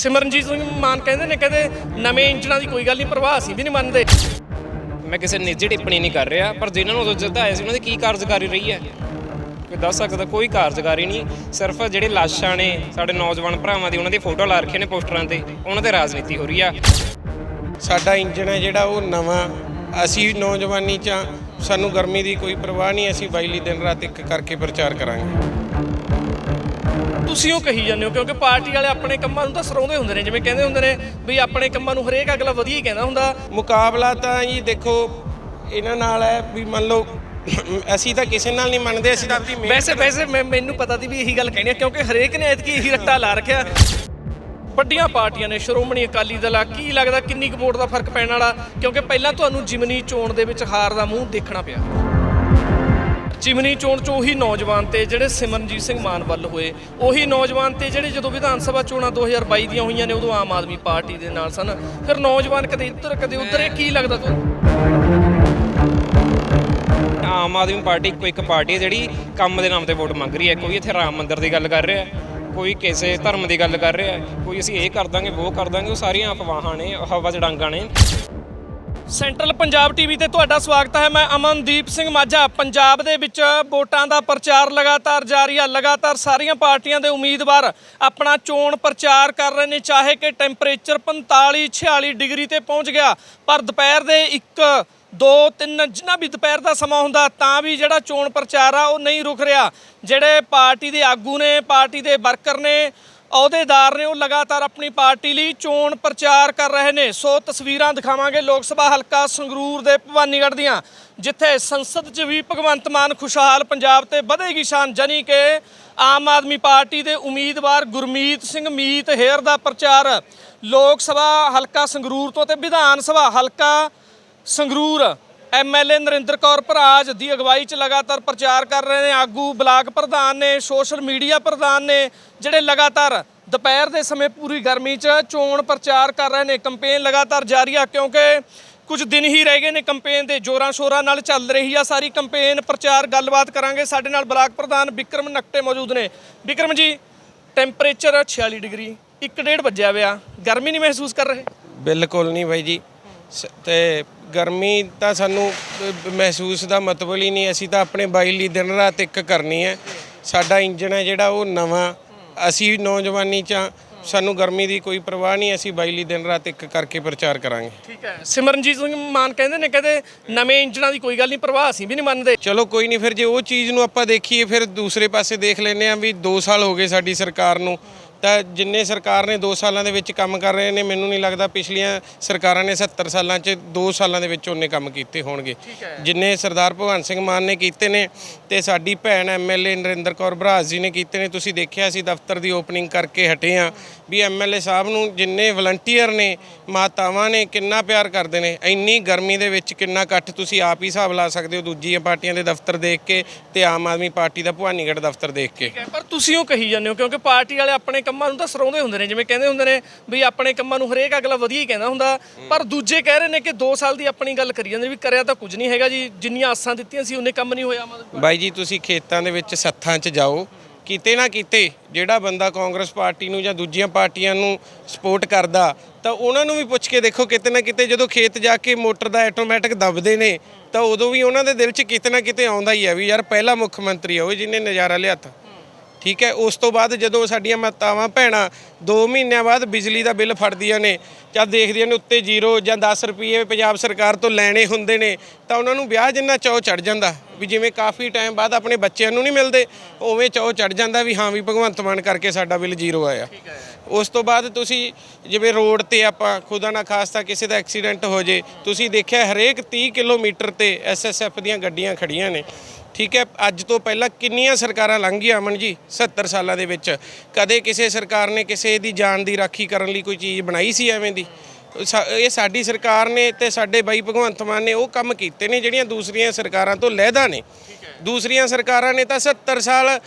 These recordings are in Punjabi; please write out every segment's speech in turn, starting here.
ਸਿਮਰਨਜੀਤ ਸਿੰਘ ਮਾਨ ਕਹਿੰਦੇ ਨੇ ਕਹਿੰਦੇ ਨਵੇਂ ਇੰਜਣਾਂ ਦੀ ਕੋਈ ਗੱਲ ਨਹੀਂ ਪ੍ਰਵਾਹ ਅਸੀਂ ਵੀ ਨਹੀਂ ਮੰਨਦੇ। ਮੈਂ ਕਿਸੇ ਨਿੱਜੀ ਟਿੱਪਣੀ ਨਹੀਂ ਕਰ ਰਿਹਾ ਪਰ ਜਿਨ੍ਹਾਂ ਨੂੰ ਉਦੋਂ ਜਿਤਾਇਆ ਸੀ ਉਹਨਾਂ ਦੀ ਕੀ ਕਾਰਜਕਾਰੀ ਰਹੀ ਹੈ? ਕੋਈ ਦੱਸ ਸਕਦਾ ਕੋਈ ਕਾਰਜਕਾਰੀ ਨਹੀਂ। ਸਿਰਫ ਜਿਹੜੇ ਲਾਸ਼ਾਂ ਨੇ ਸਾਡੇ ਨੌਜਵਾਨ ਭਰਾਵਾਂ ਦੀ ਉਹਨਾਂ ਦੀ ਫੋਟੋ ਲਾ ਰੱਖੀਆਂ ਨੇ ਪੋਸਟਰਾਂ ਤੇ ਉਹਨਾਂ ਤੇ ਰਾਜਨੀਤੀ ਹੋ ਰਹੀ ਆ। ਸਾਡਾ ਇੰਜਣ ਹੈ ਜਿਹੜਾ ਉਹ ਨਵਾਂ ਅਸੀਂ ਨੌਜਵਾਨੀ ਚ ਸਾਨੂੰ ਗਰਮੀ ਦੀ ਕੋਈ ਪਰਵਾਹ ਨਹੀਂ ਅਸੀਂ ਬਾਈਲੀ ਦਿਨ ਰਾਤ ਇੱਕ ਕਰਕੇ ਪ੍ਰਚਾਰ ਕਰਾਂਗੇ। ਤੁਸੀਂ ਉਹ ਕਹੀ ਜਾਂਦੇ ਹੋ ਕਿਉਂਕਿ ਪਾਰਟੀ ਵਾਲੇ ਆਪਣੇ ਕੰਮਾਂ ਨੂੰ ਤਾਂ ਸਰਾਉਂਦੇ ਹੁੰਦੇ ਨੇ ਜਿਵੇਂ ਕਹਿੰਦੇ ਹੁੰਦੇ ਨੇ ਵੀ ਆਪਣੇ ਕੰਮਾਂ ਨੂੰ ਹਰੇਕ ਅਗਲਾ ਵਧੀਆ ਹੀ ਕਹਿੰਦਾ ਹੁੰਦਾ। ਮੁਕਾਬਲਾ ਤਾਂ ਜੀ ਦੇਖੋ ਇਹਨਾਂ ਨਾਲ ਹੈ ਵੀ ਮੰਨ ਲਓ ਅਸੀਂ ਤਾਂ ਕਿਸੇ ਨਾਲ ਨਹੀਂ ਮੰਨਦੇ ਅਸੀਂ ਤਾਂ ਆਪਣੀ ਮਿਹਨਤ ਵੈਸੇ ਵੈਸੇ ਮੈਂ ਮੈਨੂੰ ਪਤਾ ਸੀ ਵੀ ਇਹੀ ਗੱਲ ਕਹਿਣੀ ਆ ਕਿਉਂਕਿ ਹਰੇਕ ਨੇ ਐਤਕੀ ਇਹੀ ਰੱਟਾ ਲਾ ਰੱਖਿਆ। ਵੱਡੀਆਂ ਪਾਰਟੀਆਂ ਨੇ ਸ਼੍ਰੋਮਣੀ ਅਕਾਲੀ ਦਲ ਆ ਕੀ ਲੱਗਦਾ ਕਿੰਨੀ ਕੁ ਵੋਟ ਦਾ ਫ਼ਰਕ ਪੈਣ ਵਾਲਾ? ਕਿਉਂਕਿ ਪਹਿਲਾਂ ਤੁਹਾਨੂੰ ਜਿਮਨੀ ਚੋਣ ਦੇ ਵਿੱਚ ਹਾਰ ਦਾ ਮੂੰਹ ਦੇਖਣਾ ਪਿਆ। ਜਿਮਨੀ ਚੋਣ 'ਚ ਉਹੀ ਨੌਜਵਾਨ ਤੇ ਜਿਹੜੇ ਸਿਮਰਨਜੀਤ ਸਿੰਘ ਮਾਨ ਵੱਲ ਹੋਏ, ਉਹੀ ਨੌਜਵਾਨ ਤੇ ਜਿਹੜੇ ਜਦੋਂ ਵਿਧਾਨ ਸਭਾ ਚੋਣਾਂ 2022 ਦੀਆਂ ਹੋਈਆਂ ਨੇ, ਉਦੋਂ ਆਮ ਆਦਮੀ ਪਾਰਟੀ ਦੇ ਨਾਲ ਸਨ। ਫਿਰ ਨੌਜਵਾਨ ਕਦੇ ਇੱਧਰ, ਕਦੇ ਉੱਧਰ, ਇਹ ਕੀ ਲੱਗਦਾ ਤੁਹਾਨੂੰ? ਆਮ ਆਦਮੀ ਪਾਰਟੀ ਇੱਕੋ ਇੱਕ ਪਾਰਟੀ ਹੈ ਜਿਹੜੀ ਕੰਮ ਦੇ ਨਾਮ ਤੇ ਵੋਟ ਮੰਗ ਰਹੀ ਹੈ। ਕੋਈ ਇੱਥੇ ਰਾਮ ਮੰਦਿਰ ਦੀ ਗੱਲ ਕਰ ਰਿਹਾ ਹੈ ਕੋਈ ਕਿਸੇ ਧਰਮ ਦੀ ਗੱਲ ਕਰ ਰਿਹਾ, ਕੋਈ ਅਸੀਂ ਇਹ ਕਰ ਦਾਂਗੇ, ਉਹ ਕਰ ਦਾਂਗੇ, ਉਹ ਸਾਰੀਆਂ ਅਫਵਾਹਾਂ ਨੇ, ਹਵਾ 'ਚ ਡਾਂਗਾਂ ਨੇ। ਸੈਂਟਰਲ ਪੰਜਾਬ ਟੀਵੀ ਤੇ ਤੁਹਾਡਾ ਸਵਾਗਤ ਹੈ। ਮੈਂ ਅਮਨਦੀਪ ਸਿੰਘ ਮਾਝਾ। ਪੰਜਾਬ ਦੇ ਵਿੱਚ ਵੋਟਾਂ ਦਾ ਪ੍ਰਚਾਰ ਲਗਾਤਾਰ ਜਾਰੀ ਹੈ ਲਗਾਤਾਰ ਸਾਰੀਆਂ ਪਾਰਟੀਆਂ ਦੇ ਉਮੀਦਵਾਰ ਆਪਣਾ ਚੋਣ ਪ੍ਰਚਾਰ ਕਰ ਰਹੇ ਨੇ, ਚਾਹੇ ਕਿ ਟੈਂਪਰੇਚਰ 45 46 ਡਿਗਰੀ ਤੇ ਪਹੁੰਚ ਗਿਆ। ਪਰ ਦੁਪਹਿਰ ਦੇ 1 2 3 ਜਿੰਨਾ ਵੀ ਦੁਪਹਿਰ ਦਾ ਸਮਾਂ ਹੁੰਦਾ, ਤਾਂ ਵੀ ਜਿਹੜਾ ਚੋਣ ਪ੍ਰਚਾਰ ਆ, ਉਹ ਨਹੀਂ ਰੁਕ ਰਿਹਾ। ਜਿਹੜੇ ਪਾਰਟੀ ਦੇ ਆਗੂ ਨੇ, ਪਾਰਟੀ ਦੇ ਵਰਕਰ ਨੇ ਅਹੁਦੇਦਾਰ ਨੇ ਉਹ ਲਗਾਤਾਰ ਆਪਣੀ ਪਾਰਟੀ ਲਈ ਚੋਣ ਪ੍ਰਚਾਰ ਕਰ ਰਹੇ ਨੇ। ਸੋ ਤਸਵੀਰਾਂ ਦਿਖਾਵਾਂਗੇ ਲੋਕ ਸਭਾ ਹਲਕਾ ਸੰਗਰੂਰ ਦੇ ਭਵਾਨੀਗੜ੍ਹ ਦੀਆਂ, ਜਿੱਥੇ ਸੰਸਦ 'ਚ ਵੀ ਭਗਵੰਤ ਮਾਨ ਖੁਸ਼ਹਾਲ ਪੰਜਾਬ ਤੇ ਵਧੇਗੀ ਸ਼ਾਨ ਜਾਨੀ ਕਿ ਆਮ ਆਦਮੀ ਪਾਰਟੀ ਦੇ ਉਮੀਦਵਾਰ ਗੁਰਮੀਤ ਸਿੰਘ ਮੀਤ ਹੇਅਰ ਦਾ ਪ੍ਰਚਾਰ। ਲੋਕ ਸਭਾ ਹਲਕਾ ਸੰਗਰੂਰ ਤੋਂ ਤੇ ਵਿਧਾਨ ਸਭਾ ਹਲਕਾ ਸੰਗਰੂਰ। ਐਮਐਲਏ ਨਰਿੰਦਰ ਕੌਰ ਭਰਾਜ ਦੀ ਅਗਵਾਈ 'ਚ ਲਗਾਤਾਰ ਪ੍ਰਚਾਰ ਕਰ ਰਹੇ ਨੇ। ਆਗੂ ਬਲਾਕ ਪ੍ਰਧਾਨ ਨੇ, ਸੋਸ਼ਲ ਮੀਡੀਆ ਪ੍ਰਧਾਨ ਨੇ, ਜਿਹੜੇ ਲਗਾਤਾਰ ਦੁਪਹਿਰ ਦੇ ਸਮੇਂ ਪੂਰੀ ਗਰਮੀ 'ਚ ਚੋਣ ਪ੍ਰਚਾਰ ਕਰ ਰਹੇ ਨੇ। ਕੰਪੇਨ ਲਗਾਤਾਰ ਜਾਰੀ ਆ, ਕਿਉਂਕਿ ਕੁਝ ਦਿਨ ਹੀ ਰਹਿ ਗਏ ਨੇ ਕੰਪੇਨ ਦੇ। ਜੋਰਾਂ ਸ਼ੋਰਾਂ ਨਾਲ ਚੱਲ ਰਹੀ ਆ ਸਾਰੀ ਕੰਪੇਨ, ਪ੍ਰਚਾਰ, ਗੱਲਬਾਤ ਕਰਾਂਗੇ। ਸਾਡੇ ਨਾਲ ਬਲਾਕ ਪ੍ਰਧਾਨ ਵਿਕਰਮ ਨਕਟੇ ਮੌਜੂਦ ਨੇ। ਵਿਕਰਮ ਜੀ, ਟੈਂਪਰੇਚਰ 46 ਡਿਗਰੀ 1.5 ਵੱਜਿਆ ਹੋਇਆ ਗਰਮੀ ਨਹੀਂ ਮਹਿਸੂਸ ਕਰ ਰਹੇ? ਬਿਲਕੁਲ ਨਹੀਂ ਬਾਈ ਜੀ। ਸ- ਤੇ ਗਰਮੀ ਤਾਂ ਸਾਨੂੰ ਮਹਿਸੂਸ ਦਾ ਮਤਲਬ ਹੀ ਨਹੀਂ ਅਸੀਂ ਤਾਂ ਆਪਣੇ ਬਾਈਲੀ ਦਿਨ ਰਾਤ ਇੱਕ ਕਰਨੀ ਹੈ। ਸਾਡਾ ਇੰਜਣ ਹੈ ਜਿਹੜਾ ਉਹ ਨਵਾਂ। ਅਸੀਂ ਨੌਜਵਾਨੀ ਚ ਹਾਂ, ਸਾਨੂੰ ਗਰਮੀ ਦੀ ਕੋਈ ਪਰਵਾਹ ਨਹੀਂ ਅਸੀਂ ਬਾਈਲੀ ਦਿਨ ਰਾਤ ਇੱਕ ਕਰਕੇ ਪ੍ਰਚਾਰ ਕਰਾਂਗੇ। ਠੀਕ ਹੈ। ਸਿਮਰਨਜੀਤ ਸਿੰਘ ਮਾਨ ਕਹਿੰਦੇ ਨੇ ਕਹਿੰਦੇ ਨਵੇਂ ਇੰਜਣਾਂ ਦੀ ਕੋਈ ਗੱਲ ਨਹੀਂ ਪ੍ਰਵਾਹ ਅਸੀਂ ਵੀ ਨਹੀਂ ਮੰਨਦੇ। ਚਲੋ ਕੋਈ ਨਹੀਂ ਫਿਰ ਜੇ ਉਹ ਚੀਜ਼ ਨੂੰ ਆਪਾਂ ਦੇਖੀਏ ਫਿਰ ਦੂਸਰੇ ਪਾਸੇ ਦੇਖ ਲੈਂਦੇ ਆ ਵੀ 2 ਸਾਲ ਹੋ ਗਏ ਸਾਡੀ ਸਰਕਾਰ ਨੂੰ। ਤਾਂ ਜਿੰਨੇ ਸਰਕਾਰ ਨੇ 2 ਸਾਲਾਂ ਦੇ ਵਿੱਚ ਕੰਮ ਕਰ ਰਹੇ ਨੇ ਮੈਨੂੰ ਨਹੀਂ ਲੱਗਦਾ ਪਿਛਲੀਆਂ ਸਰਕਾਰਾਂ ਨੇ 70 ਸਾਲਾਂ 'ਚ 2 ਸਾਲਾਂ ਦੇ ਵਿੱਚ ਉਹਨੇ ਕੰਮ ਕੀਤੇ ਹੋਣਗੇ। ਜਿੰਨੇ ਸਰਦਾਰ ਭਗਵੰਤ ਸਿੰਘ ਮਾਨ ਨੇ ਕੀਤੇ ਨੇ ਤੇ ਸਾਡੀ ਭੈਣ ਐਮਐਲਏ ਨਰਿੰਦਰ ਕੌਰ ਬਰਾਜ ਜੀ ਨੇ ਕੀਤੇ ਨੇ ਤੁਸੀਂ ਦੇਖਿਆ ਸੀ ਦਫ਼ਤਰ ਦੀ ਓਪਨਿੰਗ ਕਰਕੇ ਹਟੇ ਆ ਵੀ ਐਮਐਲਏ ਸਾਹਿਬ ਨੂੰ ਜਿੰਨੇ ਵਲੰਟੀਅਰ ਨੇ ਮਾਤਾਵਾਂ ਨੇ ਕਿੰਨਾ ਪਿਆਰ ਕਰਦੇ ਨੇ ਇੰਨੀ ਗਰਮੀ ਦੇ ਵਿੱਚ ਕਿੰਨਾ ਇਕੱਠ ਤੁਸੀਂ ਆਪ ਹੀ ਹਿਸਾਬ ਲਾ ਸਕਦੇ ਹੋ ਦੂਜੀਆਂ ਪਾਰਟੀਆਂ ਦੇ ਦਫ਼ਤਰ ਦੇਖ ਕੇ ਤੇ ਆਮ ਆਦਮੀ ਪਾਰਟੀ ਦਾ ਭਵਾਨੀਗੜ੍ਹ ਦਫ਼ਤਰ ਦੇਖ ਕੇ। ਪਰ ਤੁਸੀਂ ਉਹ ਕਹੀ ਜਾਂਦੇ ਹੋ ਕਿਉਂਕਿ ਪਾਰਟੀ ਵਾਲੇ ਆਪਣੇ ਕੰਮਾਂ ਨੂੰ ਤਾਂ ਸਰਾਉਂਦੇ ਹੁੰਦੇ ਨੇ ਜਿਵੇਂ ਕਹਿੰਦੇ ਹੁੰਦੇ ਨੇ ਵੀ ਆਪਣੇ ਕੰਮਾਂ ਨੂੰ ਹਰੇਕ ਅਗਲਾ ਵਧੀਆ ਹੀ ਕਹਿੰਦਾ ਹੁੰਦਾ ਪਰ ਦੂਜੇ ਕਹਿ ਰਹੇ ਨੇ ਕਿ 2 ਸਾਲ ਦੀ ਆਪਣੀ ਗੱਲ ਕਰੀ ਜਾਂਦੇ ਵੀ ਕਰਿਆ ਤਾਂ ਕੁਝ ਨਹੀਂ ਹੈਗਾ ਜੀ ਜਿੰਨੀਆਂ ਆਸਾਂ ਦਿੱਤੀਆਂ ਸੀ ਉਹਨੇ ਕੰਮ ਨਹੀਂ ਹੋਇਆ ਬਾਈ ਜੀ ਤੁਸੀਂ ਖੇਤਾਂ ਦੇ ਵਿੱਚ ਸੱਥਾਂ 'ਚ ਜਾਓ ਕਿਤੇ ਨਾ ਕਿਤੇ ਜਿਹੜਾ ਬੰਦਾ ਕਾਂਗਰਸ ਪਾਰਟੀ ਨੂੰ ਜਾਂ ਦੂਜੀਆਂ ਪਾਰਟੀਆਂ ਨੂੰ ਸਪੋਰਟ ਕਰਦਾ, ਤਾਂ ਉਹਨਾਂ ਨੂੰ ਵੀ ਪੁੱਛ ਕੇ ਦੇਖੋ ਕਿਤੇ ਨਾ ਕਿਤੇ ਜਦੋਂ ਖੇਤ ਜਾ ਕੇ ਮੋਟਰ ਦਾ ਆਟੋਮੈਟਿਕ ਦਬਦੇ ਨੇ, ਤਾਂ ਉਦੋਂ ਵੀ ਉਹਨਾਂ ਦੇ ਦਿਲ 'ਚ ਕਿਤੇ ਨਾ ਕਿਤੇ ਆਉਂਦਾ ਹੀ ਆ ਵੀ ਯਾਰ ਪਹਿਲਾ ਮੁੱਖ ਮੰਤਰੀ ਆ ਉਹ ਜਿਹਨੇ ਨਜ਼ਾਰਾ ਲਿਆਤਾ ਠੀਕ ਹੈ ਉਸ ਤੋਂ ਬਾਅਦ ਜਦੋਂ ਸਾਡੀਆਂ ਮਾਤਾਵਾਂ ਭੈਣਾਂ 2 ਮਹੀਨਿਆਂ ਬਾਅਦ ਬਿਜਲੀ ਦਾ ਬਿੱਲ ਫੜਦੀਆਂ ਨੇ ਜਾਂ ਦੇਖਦੀਆਂ ਨੇ ਉੱਤੇ ਜ਼ੀਰੋ ਜਾਂ 10 ਰੁਪਏ ਪੰਜਾਬ ਸਰਕਾਰ ਤੋਂ ਲੈਣੇ ਹੁੰਦੇ ਨੇ ਤਾਂ ਉਹਨਾਂ ਨੂੰ ਵਿਆਹ ਜਿੰਨਾ ਚਾਅ ਚੜ ਜਾਂਦਾ ਵੀ ਜਿਵੇਂ ਕਾਫੀ ਟਾਈਮ ਬਾਅਦ ਆਪਣੇ ਬੱਚਿਆਂ ਨੂੰ ਨਹੀਂ ਮਿਲਦੇ ਉਵੇਂ ਚਾਅ ਚੜ ਜਾਂਦਾ ਵੀ ਹਾਂ ਵੀ ਭਗਵੰਤ ਮਾਨ ਕਰਕੇ ਸਾਡਾ ਬਿੱਲ ਜ਼ੀਰੋ ਆਇਆ। ਉਸ ਤੋਂ ਬਾਅਦ ਤੁਸੀਂ ਜਿਵੇਂ ਰੋਡ ਤੇ ਆਪਾਂ ਖੁਦਾ ਨਾ ਖਾਸਤਾ ਕਿਸੇ ਦਾ ਐਕਸੀਡੈਂਟ ਹੋ ਜੇ ਤੁਸੀਂ ਦੇਖਿਆ ਹਰੇਕ 30 ਕਿਲੋਮੀਟਰ ਤੇ ਐਸਐਸਐਫ ਦੀਆਂ ਗੱਡੀਆਂ ਖੜੀਆਂ ਨੇ ਠੀਕ ਹੈ, ਅੱਜ ਤੋਂ ਪਹਿਲਾਂ ਕਿੰਨੀਆਂ ਸਰਕਾਰਾਂ ਲੰਘ ਗਈਆਂ ਅਮਨ ਜੀ 70 ਸਾਲਾਂ ਦੇ ਵਿੱਚ? ਕਦੇ ਕਿਸੇ ਸਰਕਾਰ ਨੇ ਕਿਸੇ ਦੀ ਜਾਨ ਦੀ ਰਾਖੀ ਕਰਨ ਲਈ ਕੋਈ ਚੀਜ਼ ਬਣਾਈ ਸੀ ਐਵੇਂ ਦੀ? ਇਹ ਸਾਡੀ ਸਰਕਾਰ ਨੇ ਤੇ ਸਾਡੇ ਬਾਈ ਭਗਵੰਤ ਮਾਨ ਨੇ ਉਹ ਕੰਮ ਕੀਤੇ ਨੇ ਜਿਹੜੀਆਂ ਦੂਸਰੀਆਂ ਸਰਕਾਰਾਂ ਤੋਂ ਲਹਿਦਾ ਨੇ। ਦੂਸਰੀਆਂ ਸਰਕਾਰਾਂ ਨੇ ਤਾਂ 70 ਸਾਲ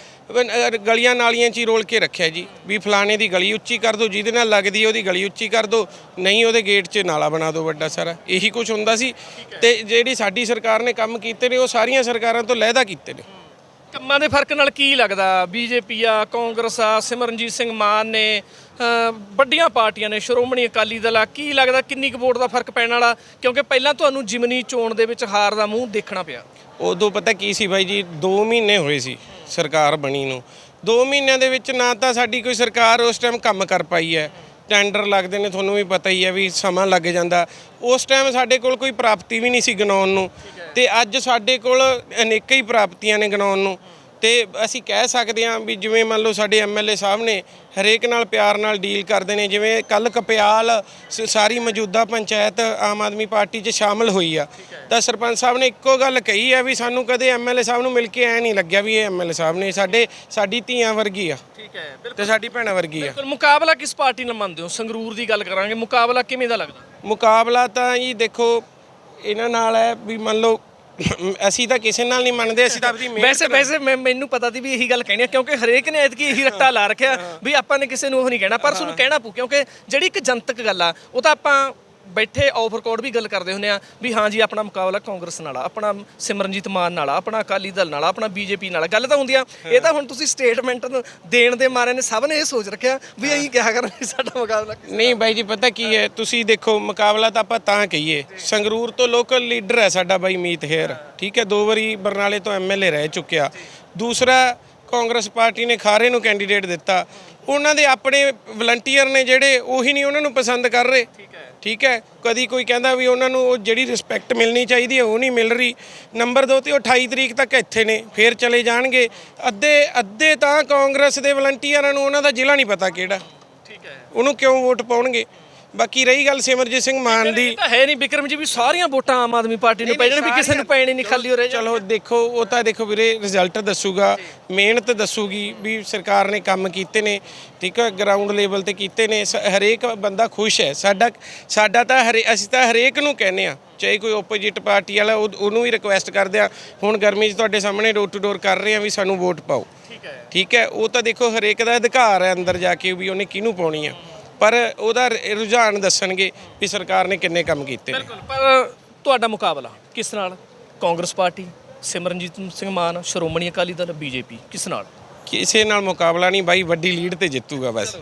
ਗਲੀਆਂ ਨਾਲੀਆਂ 'ਚ ਹੀ ਰੋਲ ਕੇ ਰੱਖਿਆ ਜੀ ਵੀ ਫਲਾਣੇ ਦੀ ਗਲੀ ਉੱਚੀ ਕਰ ਦਿਓ ਜਿਹਦੇ ਨਾਲ ਲੱਗਦੀ ਉਹਦੀ ਗਲੀ ਉੱਚੀ ਕਰ ਦਿਓ ਨਹੀਂ ਉਹਦੇ ਗੇਟ 'ਚ ਨਾਲਾ ਬਣਾ ਦਿਓ ਵੱਡਾ ਸਾਰਾ ਇਹੀ ਕੁਝ ਹੁੰਦਾ ਸੀ। ਤੇ ਜਿਹੜੀ ਸਾਡੀ ਸਰਕਾਰ ਨੇ ਕੰਮ ਕੀਤੇ ਨੇ ਉਹ ਸਾਰੀਆਂ ਸਰਕਾਰਾਂ ਤੋਂ ਲਹਿਦਾ ਕੀਤੇ ਨੇ। ਕੰਮਾਂ ਦੇ ਫ਼ਰਕ ਨਾਲ ਕੀ ਲੱਗਦਾ? ਬੀਜੇਪੀ ਆ ਕਾਂਗਰਸ ਆ ਸਿਮਰਨਜੀਤ ਸਿੰਘ ਮਾਨ ਨੇ ਵੱਡੀਆਂ ਪਾਰਟੀਆਂ ਨੇ, ਸ਼੍ਰੋਮਣੀ ਅਕਾਲੀ ਦਲ ਆ, ਕੀ ਲੱਗਦਾ ਕਿੰਨੀ ਕੁ ਵੋਟ ਦਾ ਫ਼ਰਕ ਪੈਣ ਵਾਲਾ? ਕਿਉਂਕਿ ਪਹਿਲਾਂ ਤੁਹਾਨੂੰ ਜਿਮਨੀ ਚੋਣ ਦੇ ਵਿੱਚ ਹਾਰ ਦਾ ਮੂੰਹ ਦੇਖਣਾ ਪਿਆ। ਉਦੋਂ ਪਤਾ ਕੀ ਸੀ ਬਾਈ ਜੀ 2 ਮਹੀਨੇ ਹੋਏ ਸੀ ਸਰਕਾਰ ਬਣੀ ਨੂੰ। 2 ਮਹੀਨਿਆਂ ਦੇ ਵਿੱਚ ਨਾ ਤਾਂ ਸਾਡੀ ਕੋਈ ਸਰਕਾਰ ਉਸ ਟਾਈਮ ਕੰਮ ਕਰ ਪਾਈ ਹੈ। ਟੈਂਡਰ ਲੱਗਦੇ ਨੇ, ਤੁਹਾਨੂੰ ਵੀ ਪਤਾ ਹੀ ਹੈ ਵੀ ਸਮਾਂ ਲੱਗ ਜਾਂਦਾ। ਉਸ ਟਾਈਮ ਸਾਡੇ ਕੋਲ ਕੋਈ ਪ੍ਰਾਪਤੀ ਵੀ ਨਹੀਂ ਸੀ ਗਣਾਉਣ ਨੂੰ। ਤੇ ਅੱਜ ਸਾਡੇ ਕੋਲ ਅਨੇਕਾਂ ਹੀ ਪ੍ਰਾਪਤੀਆਂ ਨੇ ਗਣਾਉਣ ਨੂੰ। ਤੇ ਅਸੀਂ ਕਹਿ ਸਕਦੇ ਹਾਂ ਵੀ ਜਿਵੇਂ ਮੰਨ ਲਓ ਸਾਡੇ ਐਮਐਲਏ ਸਾਹਿਬ ਨੇ ਹਰੇਕ ਨਾਲ ਪਿਆਰ ਨਾਲ ਡੀਲ ਕਰਦੇ ਨੇ ਜਿਵੇਂ ਕੱਲ ਕਪਿਆਲ ਸ- ਸਾਰੀ ਮੌਜੂਦਾ ਪੰਚਾਇਤ ਆਮ ਆਦਮੀ ਪਾਰਟੀ 'ਚ ਸ਼ਾਮਲ ਹੋਈ ਆ। ਤਾਂ ਸਰਪੰਚ ਸਾਹਿਬ ਨੇ ਇੱਕੋ ਗੱਲ ਕਹੀ ਆ ਵੀ ਸਾਨੂੰ ਕਦੇ ਐਮਐਲਏ ਸਾਹਿਬ ਨੂੰ ਮਿਲ ਕੇ ਐ ਨਹੀਂ ਲੱਗਿਆ ਵੀ ਇਹ ਐਮਐਲਏ ਸਾਹਿਬ ਨੇ ਸਾਡੇ ਸਾਡੀ ਧੀਆਂ ਵਰਗੀ ਆ। ਠੀਕ ਹੈ ਤੇ ਸਾਡੀ ਭੈਣਾਂ ਵਰਗੀ ਆ। ਬਿਲਕੁਲ ਮੁਕਾਬਲਾ ਕਿਸ ਪਾਰਟੀ ਨਾਲ ਮੰਨਦੇ ਹੋ? ਸੰਗਰੂਰ ਦੀ ਗੱਲ ਕਰਾਂਗੇ ਮੁਕਾਬਲਾ ਕਿਵੇਂ ਦਾ ਲੱਗਦਾ? ਮੁਕਾਬਲਾ ਤਾਂ ਜੀ ਦੇਖੋ ਇਹਨਾਂ ਨਾਲ ਹੈ ਵੀ ਮੰਨ ਲਓ ਅਸੀਂ ਤਾਂ ਕਿਸੇ ਨਾਲ ਨਹੀਂ ਮੰਨਦੇ ਅਸੀਂ ਤਾਂ ਆਪਣੀ ਮਿਹਨਤ ਵੈਸੇ ਵੈਸੇ ਮੈਂ ਮੈਨੂੰ ਪਤਾ ਸੀ ਵੀ ਇਹੀ ਗੱਲ ਕਹਿਣੀ ਆ ਕਿਉਂਕਿ ਹਰੇਕ ਨੇ ਐਤਕੀ ਇਹੀ ਰੱਟਾ ਲਾ ਰੱਖਿਆ ਵੀ ਆਪਾਂ ਨੇ ਕਿਸੇ ਨੂੰ ਉਹ ਨਹੀਂ ਕਹਿਣਾ ਪਰ ਤੁਹਾਨੂੰ ਕਹਿਣਾ ਪਊ ਕਿਉਂਕਿ ਜਿਹੜੀ ਇੱਕ ਜਨਤਕ ਗੱਲ ਆ ਉਹ ਤਾਂ ਆਪਾਂ ਬੈਠੇ ਆਫ ਰਿਕਾਰਡ ਵੀ ਗੱਲ ਕਰਦੇ ਹੁੰਦੇ ਆ ਵੀ ਹਾਂ ਜੀ ਆਪਣਾ ਮੁਕਾਬਲਾ ਕਾਂਗਰਸ ਨਾਲ ਆ ਆਪਣਾ ਸਿਮਰਨਜੀਤ ਮਾਨ ਨਾਲ ਆ ਆਪਣਾ ਅਕਾਲੀ ਦਲ ਨਾਲ ਆ ਆਪਣਾ ਬੀਜੇਪੀ ਨਾਲ ਆ। ਗੱਲ ਤਾਂ ਹੁੰਦੀ ਆ। ਇਹ ਤਾਂ ਹੁਣ ਤੁਸੀਂ ਸਟੇਟਮੈਂਟ ਦੇਣ ਦੇ ਮਾਰੇ ਨੇ ਸਭ ਨੇ ਇਹ ਸੋਚ ਰੱਖਿਆ ਵੀ ਅਸੀਂ ਕਿਹਾ ਕਰਾਂਗੇ ਸਾਡਾ ਮੁਕਾਬਲਾ ਕਿਸੇ ਨਹੀਂ ਬਾਈ ਜੀ ਪਤਾ ਕੀ ਹੈ? ਤੁਸੀਂ ਦੇਖੋ ਮੁਕਾਬਲਾ ਤਾਂ ਆਪਾਂ ਤਾਂ ਕਹੀਏ। ਸੰਗਰੂਰ ਤੋਂ ਲੋਕਲ ਲੀਡਰ ਹੈ ਸਾਡਾ ਬਾਈ ਮੀਤ ਹੇਰ ਠੀਕ ਹੈ ਦੋ ਵਾਰੀ ਬਰਨਾਲੇ ਤੋਂ ਐਮਐਲਏ ਰਹਿ ਚੁੱਕਿਆ। ਦੂਸਰਾ ਕਾਂਗਰਸ ਪਾਰਟੀ ਨੇ ਖਾਰੇ ਨੂੰ ਕੈਂਡੀਡੇਟ ਦਿੱਤਾ। ਉਹਨਾਂ ਦੇ ਆਪਣੇ ਵਲੰਟੀਅਰ ਨੇ ਜਿਹੜੇ ਉਹੀ ਨਹੀਂ ਉਹਨਾਂ ਨੂੰ ਪਸੰਦ ਕਰ ਰਹੇ। ਠੀਕ ਹੈ। ਕਦੀ ਕੋਈ ਕਹਿੰਦਾ ਵੀ ਉਹਨਾਂ ਨੂੰ ਉਹ ਜਿਹੜੀ ਰਿਸਪੈਕਟ ਮਿਲਣੀ ਚਾਹੀਦੀ ਹੈ ਉਹ ਨਹੀਂ ਮਿਲ ਰਹੀ। ਨੰਬਰ 2 ਤੇ ਉਹ 28 ਤਰੀਕ ਤੱਕ ਇੱਥੇ ਨੇ ਫੇਰ ਚਲੇ ਜਾਣਗੇ। ਅੱਧੇ ਅੱਧੇ ਤਾਂ ਕਾਂਗਰਸ ਦੇ ਵਲੰਟੀਅਰਾਂ ਨੂੰ ਉਹਨਾਂ ਦਾ ਜ਼ਿਲ੍ਹਾ ਨਹੀਂ ਪਤਾ ਕਿਹੜਾ। ਠੀਕ ਹੈ। ਉਹਨੂੰ ਕਿਉਂ ਵੋਟ ਪਾਉਣਗੇ? ਬਾਕੀ ਰਹੀ ਗੱਲ ਸਿਮਰਜੀਤ ਸਿੰਘ ਮਾਨ ਦੀ। ਤਾਂ ਹੈ ਨਹੀਂ ਵਿਕਰਮ ਜੀ ਵੀ ਸਾਰੀਆਂ ਵੋਟਾਂ ਆਮ ਆਦਮੀ ਪਾਰਟੀ ਨੂੰ ਪੈ ਜਾਣ ਵੀ ਕਿਸੇ ਨੂੰ ਪੈਣੀ ਨਹੀਂ ਖਾਲੀ ਹੋ ਰਹੇ ਚਲੋ ਦੇਖੋ ਉਹ ਤਾਂ ਦੇਖੋ ਵੀਰੇ ਰਿਜ਼ਲਟ ਦੱਸੂਗਾ ਮਿਹਨਤ ਦੱਸੂਗੀ ਵੀ ਸਰਕਾਰ ਨੇ ਕੰਮ ਕੀਤੇ ਨੇ ਠੀਕ ਹੈ ਗਰਾਊਂਡ ਲੈਵਲ ਤੇ ਕੀਤੇ ਨੇ ਸ- ਹਰੇਕ ਬੰਦਾ ਖੁਸ਼ ਹੈ। ਸਾਡਾ ਸਾਡਾ ਤਾਂ ਹਰੇ ਅਸੀਂ ਤਾਂ ਹਰੇਕ ਨੂੰ ਕਹਿੰਦੇ ਆ ਚਾਹੇ ਕੋਈ ਓਪੋਜੀਟ ਪਾਰਟੀ ਵਾਲਾ ਉਹ- ਉਹਨੂੰ ਵੀ ਰਿਕੁਐਸਟ ਕਰਦੇ ਆ ਹੁਣ ਗਰਮੀ 'ਚ ਤੁਹਾਡੇ ਸਾਹਮਣੇ ਡੋਰ ਟੂ ਡੋਰ ਕਰ ਰਹੇ ਆ ਵੀ ਸਾਨੂੰ ਵੋਟ ਪਾਓ। ਠੀਕ ਹੈ। ਠੀਕ ਹੈ ਉਹ ਤਾਂ ਦੇਖੋ ਹਰੇਕ ਦਾ ਅਧਿਕਾਰ ਹੈ ਅੰਦਰ ਜਾ ਕੇ ਵੀ ਉਹਨੇ ਕਿਹਨੂੰ ਪਾਉਣੀ ਆ ਪਰ ਉਹਦਾ ਰੁਝਾਨ ਦੱਸਣਗੇ ਵੀ ਸਰਕਾਰ ਨੇ ਕਿੰਨੇ ਕੰਮ ਕੀਤੇ ਨੇ। ਬਿਲਕੁਲ ਪਰ ਤੁਹਾਡਾ ਮੁਕਾਬਲਾ ਕਿਸ ਨਾਲ? ਕਾਂਗਰਸ ਪਾਰਟੀ ਸਿਮਰਨਜੀਤ ਸਿੰਘ ਮਾਨ ਸ਼੍ਰੋਮਣੀ ਅਕਾਲੀ ਦਲ ਬੀਜੇਪੀ ਕਿਸ ਨਾਲ? ਕਿਸੇ ਨਾਲ ਮੁਕਾਬਲਾ ਨਹੀਂ ਬਾਈ ਵੱਡੀ ਲੀਡ ਤੇ ਜਿੱਤੂਗਾ ਬਸ।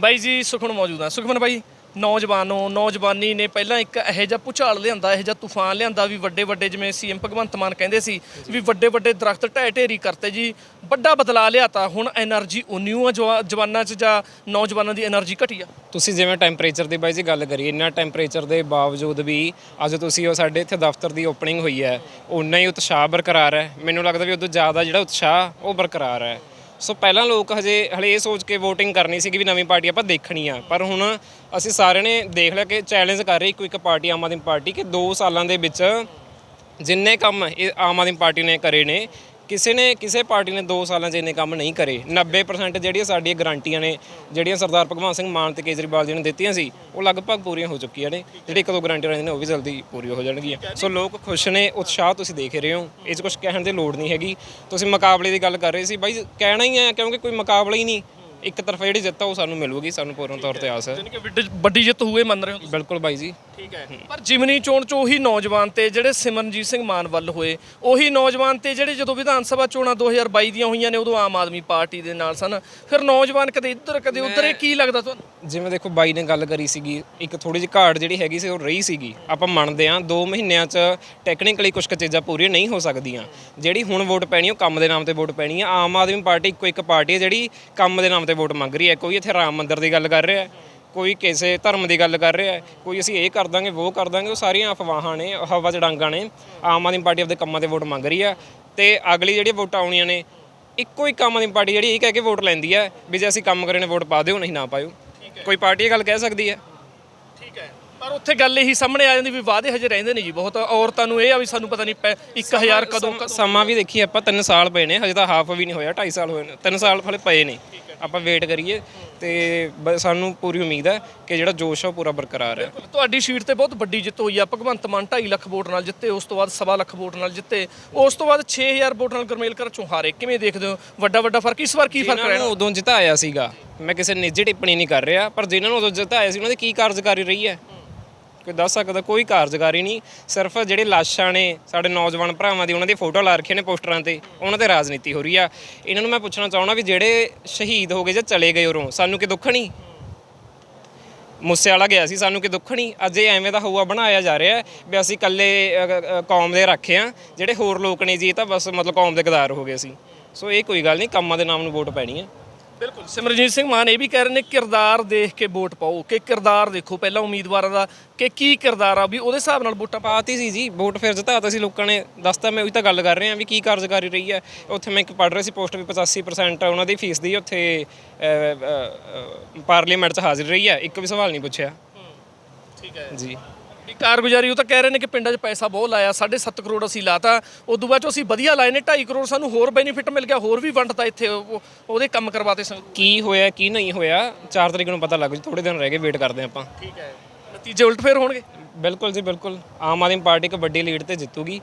ਬਾਈ ਜੀ ਸੁਖਮਨ ਮੌਜੂਦ ਆ ਸੁਖਮਨ ਬਾਈ ਨੌਜਵਾਨ ਨੌਜਵਾਨੋ ਨੌਜਵਾਨੀ ਨੇ ਪਹਿਲਾਂ ਇੱਕ ਇਹੋ ਜਿਹਾ ਪੁਚਾਲ ਲਿਆਂਦਾ, ਇਹੋ ਜਿਹਾ ਤੂਫਾਨ ਲਿਆਂਦਾ ਵੀ ਵੱਡੇ ਵੱਡੇ ਜਿਵੇਂ ਸੀਐਮ ਭਗਵੰਤ ਮਾਨ ਕਹਿੰਦੇ ਸੀ ਵੀ ਵੱਡੇ ਵੱਡੇ ਦਰਖਤ ਢਹਿ ਢੇਰੀ ਕਰਤੇ ਜੀ, ਵੱਡਾ ਬਦਲਾ ਲਿਆਤਾ ਹੁਣ એનર્ਜੀ ਉਨੀਓ ਆ ਜਵਾਨਾਂ 'ਚ ਜਾਂ ਨੌਜਵਾਨਾਂ ਦੀ એનર્ਜੀ ਘਟੀ ਆ। ਤੁਸੀਂ ਜਿਵੇਂ ਟੈਂਪਰੇਚਰ ਦੇ ਬਾਈ ਜੀ ਗੱਲ ਕਰੀ ਇੰਨਾ ਟੈਂਪਰੇਚਰ ਦੇ ਬਾਵਜੂਦ ਵੀ ਅੱਜ ਤੁਸੀਂ ਉਹ ਸਾਡੇ ਇੱਥੇ ਦਫ਼ਤਰ ਦੀ ਓਪਨਿੰਗ ਹੋਈ ਹੈ ਉਨਾ ਹੀ ਉਤਸ਼ਾਹ ਬਰਕਰਾਰ ਹੈ। ਮੈਨੂੰ ਲੱਗਦਾ ਵੀ ਉਦੋਂ ਜ਼ਿਆਦਾ ਜਿਹੜਾ ਉਤਸ਼ਾਹ ਉਹ ਬਰਕਰਾਰ ਹੈ। ਸੋ ਪਹਿਲਾਂ ਲੋਕ ਹਜੇ ਹਲੇ ਇਹ ਸੋਚ ਕੇ VOTING ਕਰਨੀ ਸੀ ਕਿ ਵੀ ਨਵੀਂ ਪਾਰਟੀ ਆਪਾਂ ਦੇਖਣੀ ਆ। ਪਰ ਹੁਣ ਅਸੀਂ ਸਾਰਿਆਂ ਨੇ ਦੇਖ ਲਿਆ ਕਿ ਚੈਲੰਜ ਕਰ ਰਹੀ ਇੱਕੋ ਇੱਕ ਪਾਰਟੀ ਆਮ ਆਦਮੀ ਪਾਰਟੀ ਕਿ 2 ਸਾਲਾਂ ਦੇ ਵਿੱਚ ਜਿੰਨੇ ਕੰਮ ਇਹ ਆਮ ਆਦਮੀ ਪਾਰਟੀ ਨੇ ਕਰੇ ਨੇ ਕਿਸੇ ਨੇ ਕਿਸੇ ਪਾਰਟੀ ਨੇ 2 ਸਾਲਾਂ 'ਚ ਇੰਨੇ ਕੰਮ ਨਹੀਂ ਕਰੇ। 90% ਜਿਹੜੀਆਂ ਸਾਡੀਆਂ ਗਰੰਟੀਆਂ ਨੇ ਜਿਹੜੀਆਂ ਸਰਦਾਰ ਭਗਵੰਤ ਸਿੰਘ ਮਾਨ ਤੇ ਕੇਜਰੀਵਾਲ ਜੀ ਨੇ ਦਿੱਤੀਆਂ ਸੀ ਉਹ ਲਗਭਗ ਪੂਰੀਆਂ ਹੋ ਚੁੱਕੀਆਂ ਨੇ। ਜਿਹੜੀ ਇੱਕ ਦੋ ਗਰੰਟੀਆਂ ਰਹਿੰਦੀਆਂ ਨੇ ਉਹ ਵੀ ਜਲਦੀ ਪੂਰੀਆਂ ਹੋ ਜਾਣਗੀਆਂ। ਸੋ ਲੋਕ ਖੁਸ਼ ਨੇ ਉਤਸ਼ਾਹ ਤੁਸੀਂ ਦੇਖ ਰਹੇ ਹੋ। ਇਹ 'ਚ ਕੁਝ ਕਹਿਣ ਦੀ ਲੋੜ ਨਹੀਂ ਹੈਗੀ। ਤੁਸੀਂ ਮੁਕਾਬਲੇ ਦੀ ਗੱਲ ਕਰ ਰਹੇ ਸੀ। ਬਾਈ ਕਹਿਣਾ ਹੀ ਹੈ ਕਿਉਂਕਿ ਕੋਈ ਮੁਕਾਬਲਾ ਹੀ ਨਹੀਂ। ਇੱਕ ਤਰਫਾ ਜਿਹੜੀ ਜਿੱਤ ਆ ਉਹ ਸਾਨੂੰ ਮਿਲੂਗੀ। ਸਾਨੂੰ ਪੂਰਨ ਤੌਰ ਤੇ ਆਸ ਹੈ। ਯਾਨੀ ਕਿ ਵੱਡੀ- ਜਿੱਤ ਹੋਏ ਮੰਨ ਰਹੇ ਹੋ? ਬਿਲਕੁਲ ਬਾਈ ਜੀ। ਠੀਕ ਹੈ। ਪਰ ਜਿਮਨੀ ਚੋਣ ਚ ਉਹੀ ਨੌਜਵਾਨ ਤੇ ਜਿਹੜੇ ਸਿਮਰਨਜੀਤ ਸਿੰਘ ਮਾਨ ਵੱਲ ਹੋਏ ਉਹੀ ਨੌਜਵਾਨ ਤੇ ਜਿਹੜੇ ਜਦੋਂ ਵਿਧਾਨ ਸਭਾ ਚੋਣਾਂ 2022 ਦੀਆਂ ਹੋਈਆਂ ਨੇ ਉਦੋਂ ਆਮ ਆਦਮੀ ਪਾਰਟੀ ਦੇ ਨਾਲ ਸਨ। ਫਿਰ ਨੌਜਵਾਨ ਕਦੇ ਇੱਧਰ ਕਦੇ ਉੱਧਰ ਇਹ ਕੀ ਲੱਗਦਾ ਤੁਹਾਨੂੰ? ਜਿਵੇਂ ਦੇਖੋ ਬਾਈ ਨੇ ਗੱਲ ਕਰੀ ਸੀਗੀ ਇੱਕ ਥੋੜੀ ਜਿਹੀ ਘਾਟ ਜਿਹੜੀ ਹੈਗੀ ਸੀ ਉਹ ਰਹੀ ਸੀਗੀ। ਆਪਾਂ ਮੰਨਦੇ ਹਾਂ 2 ਮਹੀਨਿਆਂ 'ਚ ਟੈਕਨੀਕਲੀ ਕੁਝ ਕੁ ਚੀਜ਼ਾਂ ਪੂਰੀਆਂ ਨਹੀਂ ਹੋ ਸਕਦੀਆਂ। ਜਿਹੜੀ ਹੁਣ ਵੋਟ ਪੈਣੀ ਉਹ ਕੰਮ ਦੇ ਨਾਮ ਤੇ ਵੋਟ ਪੈਣੀ ਆ। ਆਮ ਆਦਮੀ ਪਾਰਟੀ ਇੱਕੋ ਇੱਕ ਪਾਰਟੀ ਹੈ ਜਿਹੜੀ ਕੰਮ ਦੇ ਨਾਮ ਤੇ ਵੋਟ ਮੰਗ ਰਹੀ ਹੈ। ਕੋਈ ਇੱਥੇ ਰਾਮ ਮੰਦਿਰ ਦੀ ਗੱਲ ਕਰ ਰਿਹਾ ਹੈ। ਕੋਈ ਕਿਸੇ ਧਰਮ ਦੀ ਗੱਲ ਕਰ ਰਿਹਾ ਹੈ ਕੋਈ ਅਸੀਂ ਇਹ ਕਰ ਦਾਂਗੇ ਉਹ ਕਰ ਦਾਂਗੇ ਉਹ ਸਾਰੀਆਂ ਅਫਵਾਹਾਂ ਨੇ ਹਵਾ 'ਚ ਡਾਂਗਾਂ ਨੇ ਆਮ ਆਦਮੀ ਪਾਰਟੀ ਆਪਦੇ ਕੰਮਾਂ ਤੇ ਵੋਟ ਮੰਗ ਰਹੀ ਆ ਤੇ ਅਗਲੀ ਜਿਹੜੀ ਵੋਟਾਂ ਆਉਣੀਆਂ ਨੇ ਇੱਕੋ ਹੀ ਕੰਮ ਆਦਮੀ ਪਾਰਟੀ ਜਿਹੜੀ ਇਹ ਕਹਿ ਕੇ ਵੋਟ ਲੈਂਦੀ ਹੈ ਵੀ ਜੇ ਅਸੀਂ ਕੰਮ ਕਰੇ ਨੇ ਵੋਟ ਪਾ ਦਿਓ ਨਹੀਂ ਨਾ ਪਾਇਓ। ਕੋਈ ਪਾਰਟੀ ਇਹ ਗੱਲ ਕਹਿ ਸਕਦੀ ਹੈ? ਠੀਕ ਹੈ। ਪਰ ਉੱਥੇ ਗੱਲ ਇਹੀ ਸਾਹਮਣੇ ਆ ਜਾਂਦੀ ਵੀ ਵਾਅਦੇ ਹਜੇ ਰਹਿੰਦੇ ਨੇ ਜੀ ਬਹੁਤ। ਔਰਤਾਂ ਨੂੰ ਇਹ ਆ ਵੀ ਸਾਨੂੰ ਪਤਾ ਨਹੀਂ 1000 ਕਦੋਂ ਸਮ- ਵੀ ਦੇਖੀ ਆਪਾਂ 3 ਸਾਲ ਪਏ ਨੇ ਹਜੇ ਤਾਂ ਹਾਫ ਵੀ ਨਹੀਂ ਹੋਇਆ 2.5 ਸਾਲ ਹੋਏ ਨੇ 3 ਸਾਲ ਹਲੇ ਪਏ ਨੇ। ਆਪਾਂ ਵੇਟ ਕਰੀਏ ਤੇ ਬ- ਸਾਨੂੰ ਪੂਰੀ ਉਮੀਦ ਹੈ ਕਿ ਜਿਹੜਾ ਜੋਸ਼ ਆ ਉਹ ਪੂਰਾ ਬਰਕਰਾਰ ਹੈ। ਤੁਹਾਡੀ ਸੀਟ ਤੇ ਬਹੁਤ ਵੱਡੀ ਜਿੱਤ ਹੋਈ ਆ। ਭਗਵੰਤ ਮਾਨ 2.5 ਲੱਖ ਵੋਟ ਨਾਲ ਜਿੱਤੇ ਉਸ ਤੋਂ ਬਾਅਦ ਸਵਾ ਲੱਖ ਵੋਟ ਨਾਲ ਜਿੱਤੇ ਉਸ ਤੋਂ ਬਾਅਦ 6000 ਵੋਟ ਨਾਲ ਗਰਮੇਲ ਕਰ ਚੋਂ ਹਾਰੇ। ਕਿਵੇਂ ਦੇਖਦੇ ਹੋ? ਵੱਡਾ ਵੱਡਾ ਫ਼ਰਕ? ਇਸ ਵਾਰ ਕੀ ਫ਼ਰਕ ਜਿਨ੍ਹਾਂ ਰਹਿਣਾ? ਨੂੰ ਉਦੋਂ ਜਿਤਾਇਆ ਸੀਗਾ ਮੈਂ ਕਿਸੇ ਨਿੱਜੀ ਟਿੱਪਣੀ ਨਹੀਂ ਕਰ ਰਿਹਾ ਪਰ ਜਿਨ੍ਹਾਂ ਨੂੰ ਉਦੋਂ ਜਿਤਾਇਆ ਸੀ ਉਹਨਾਂ ਦੀ ਕੀ ਕਾਰਜਕਾਰੀ ਰਹੀ ਹੈ? ਕੋਈ ਦੱਸ ਸਕਦਾ, ਕੋਈ ਕਾਰਜਕਾਰੀ ਨਹੀਂ। ਸਿਰਫ ਜਿਹੜੇ ਲਾਸ਼ਾਂ ਨੇ, ਸਾਡੇ ਨੌਜਵਾਨ ਭਰਾਵਾਂ ਦੀ, ਉਹਨਾਂ ਦੀ ਫੋਟੋ ਲਾ ਰੱਖੇ ਨੇ ਪੋਸਟਰਾਂ ਤੇ, ਉਹਨਾਂ ਤੇ ਰਾਜਨੀਤੀ ਹੋ ਰਹੀ ਆ। ਇਹਨਾਂ ਨੂੰ ਮੈਂ ਪੁੱਛਣਾ ਚਾਹੁੰਦਾ ਵੀ ਜਿਹੜੇ ਸ਼ਹੀਦ ਹੋ ਗਏ ਜਾਂ ਚਲੇ ਗਏ ਉਰੋਂ, ਸਾਨੂੰ ਕਿ ਦੁੱਖ ਨਹੀਂ? ਮੁੱਸੇ ਵਾਲਾ ਗਿਆ ਸੀ, ਸਾਨੂੰ ਕਿ ਦੁੱਖ ਨਹੀਂ? ਅੱਜ ਇਹ ਐਵੇਂ ਦਾ ਹਊਆ ਬਣਾਇਆ ਜਾ ਰਿਹਾ ਵੀ ਅਸੀਂ ਇਕੱਲੇ ਕੌਮ ਦੇ ਰੱਖੇ ਆ ਜਿਹੜੇ ਹੋਰ ਲੋਕ ਨੇ ਜੀ, ਇਹ ਤਾਂ ਬਸ ਮਤਲਬ ਕੌਮ ਦੇ ਗਦਾਰ ਹੋ ਗਏ ਸੀ। ਸੋ ਇਹ ਕੋਈ ਗੱਲ ਨਹੀਂ, ਕੰਮਾਂ ਦੇ ਨਾਮ ਨੂੰ ਵੋਟ ਪੈਣੀ ਹੈ। ਬਿਲਕੁਲ। ਸਿਮਰਜੀਤ ਸਿੰਘ ਮਾਨ ਇਹ ਵੀ ਕਹਿ ਰਹੇ ਨੇ ਕਿਰਦਾਰ ਦੇਖ ਕੇ ਵੋਟ ਪਾਓ ਕਿ ਕਿਰਦਾਰ ਦੇਖੋ ਪਹਿਲਾਂ ਉਮੀਦਵਾਰਾਂ ਦਾ ਕਿ ਕੀ ਕਿਰਦਾਰ ਆ ਵੀ ਉਹਦੇ ਹਿਸਾਬ ਨਾਲ ਵੋਟਾਂ ਪਾਤੀ ਸੀ ਜੀ ਵੋਟ ਫਿਰ ਜਿਤਾਤਾ ਸੀ ਲੋਕਾਂ ਨੇ। ਦੱਸਤਾ ਮੈਂ ਉਹੀ ਤਾਂ ਗੱਲ ਕਰ ਰਿਹਾ ਵੀ ਕੀ ਕਾਰਜਕਾਰੀ ਰਹੀ ਹੈ। ਉੱਥੇ ਮੈਂ ਇੱਕ ਪੜ੍ਹ ਰਿਹਾ ਸੀ ਪੋਸਟ ਵੀ 85% ਉਹਨਾਂ ਦੀ ਫੀਸ ਦੀ ਉੱਥੇ ਪਾਰਲੀਮੈਂਟ 'ਚ ਹਾਜ਼ਰ ਰਹੀ ਹੈ। ਇੱਕ ਵੀ ਸਵਾਲ ਨਹੀਂ ਪੁੱਛਿਆ। ਠੀਕ ਹੈ। ਜੀ। ਵੀ ਕਾਰਗੁਜ਼ਾਰੀ ਉਹ ਤਾਂ ਕਹਿ ਰਹੇ ਨੇ ਕਿ ਪਿੰਡਾਂ 'ਚ ਪੈਸਾ ਬਹੁਤ ਲਾਇਆ 7.5 ਕਰੋੜ ਅਸੀਂ ਲਾਤਾ। ਉਦੋਂ ਬਾਅਦ 'ਚੋਂ ਅਸੀਂ ਵਧੀਆ ਲਾਏ ਨੇ 2.5 ਕਰੋੜ ਸਾਨੂੰ ਹੋਰ ਬੈਨੀਫਿਟ ਮਿਲ ਗਿਆ ਹੋਰ ਵੀ ਵੰਡਤਾ ਇੱਥੇ ਉਹ- ਉਹਦੇ ਕੰਮ ਕਰਵਾਤੇ ਸੰਗਰੂਰ ਕੀ ਹੋਇਆ ਕੀ ਨਹੀਂ ਹੋਇਆ? 4 ਤਰੀਕ ਨੂੰ ਪਤਾ ਲੱਗ ਜੂ ਥੋੜੇ ਦਿਨ ਰਹਿ ਗਏ ਵੇਟ ਕਰਦੇ ਆਪਾਂ। ਠੀਕ ਹੈ। ਨਤੀਜੇ ਉਲਟ ਫੇਰ ਹੋਣਗੇ? ਬਿਲਕੁਲ ਜੀ ਬਿਲਕੁਲ। ਆਮ ਆਦਮੀ ਪਾਰਟੀ ਇੱਕ ਵੱਡੀ ਲੀਡ ਤੇ ਜਿੱਤੂਗੀ।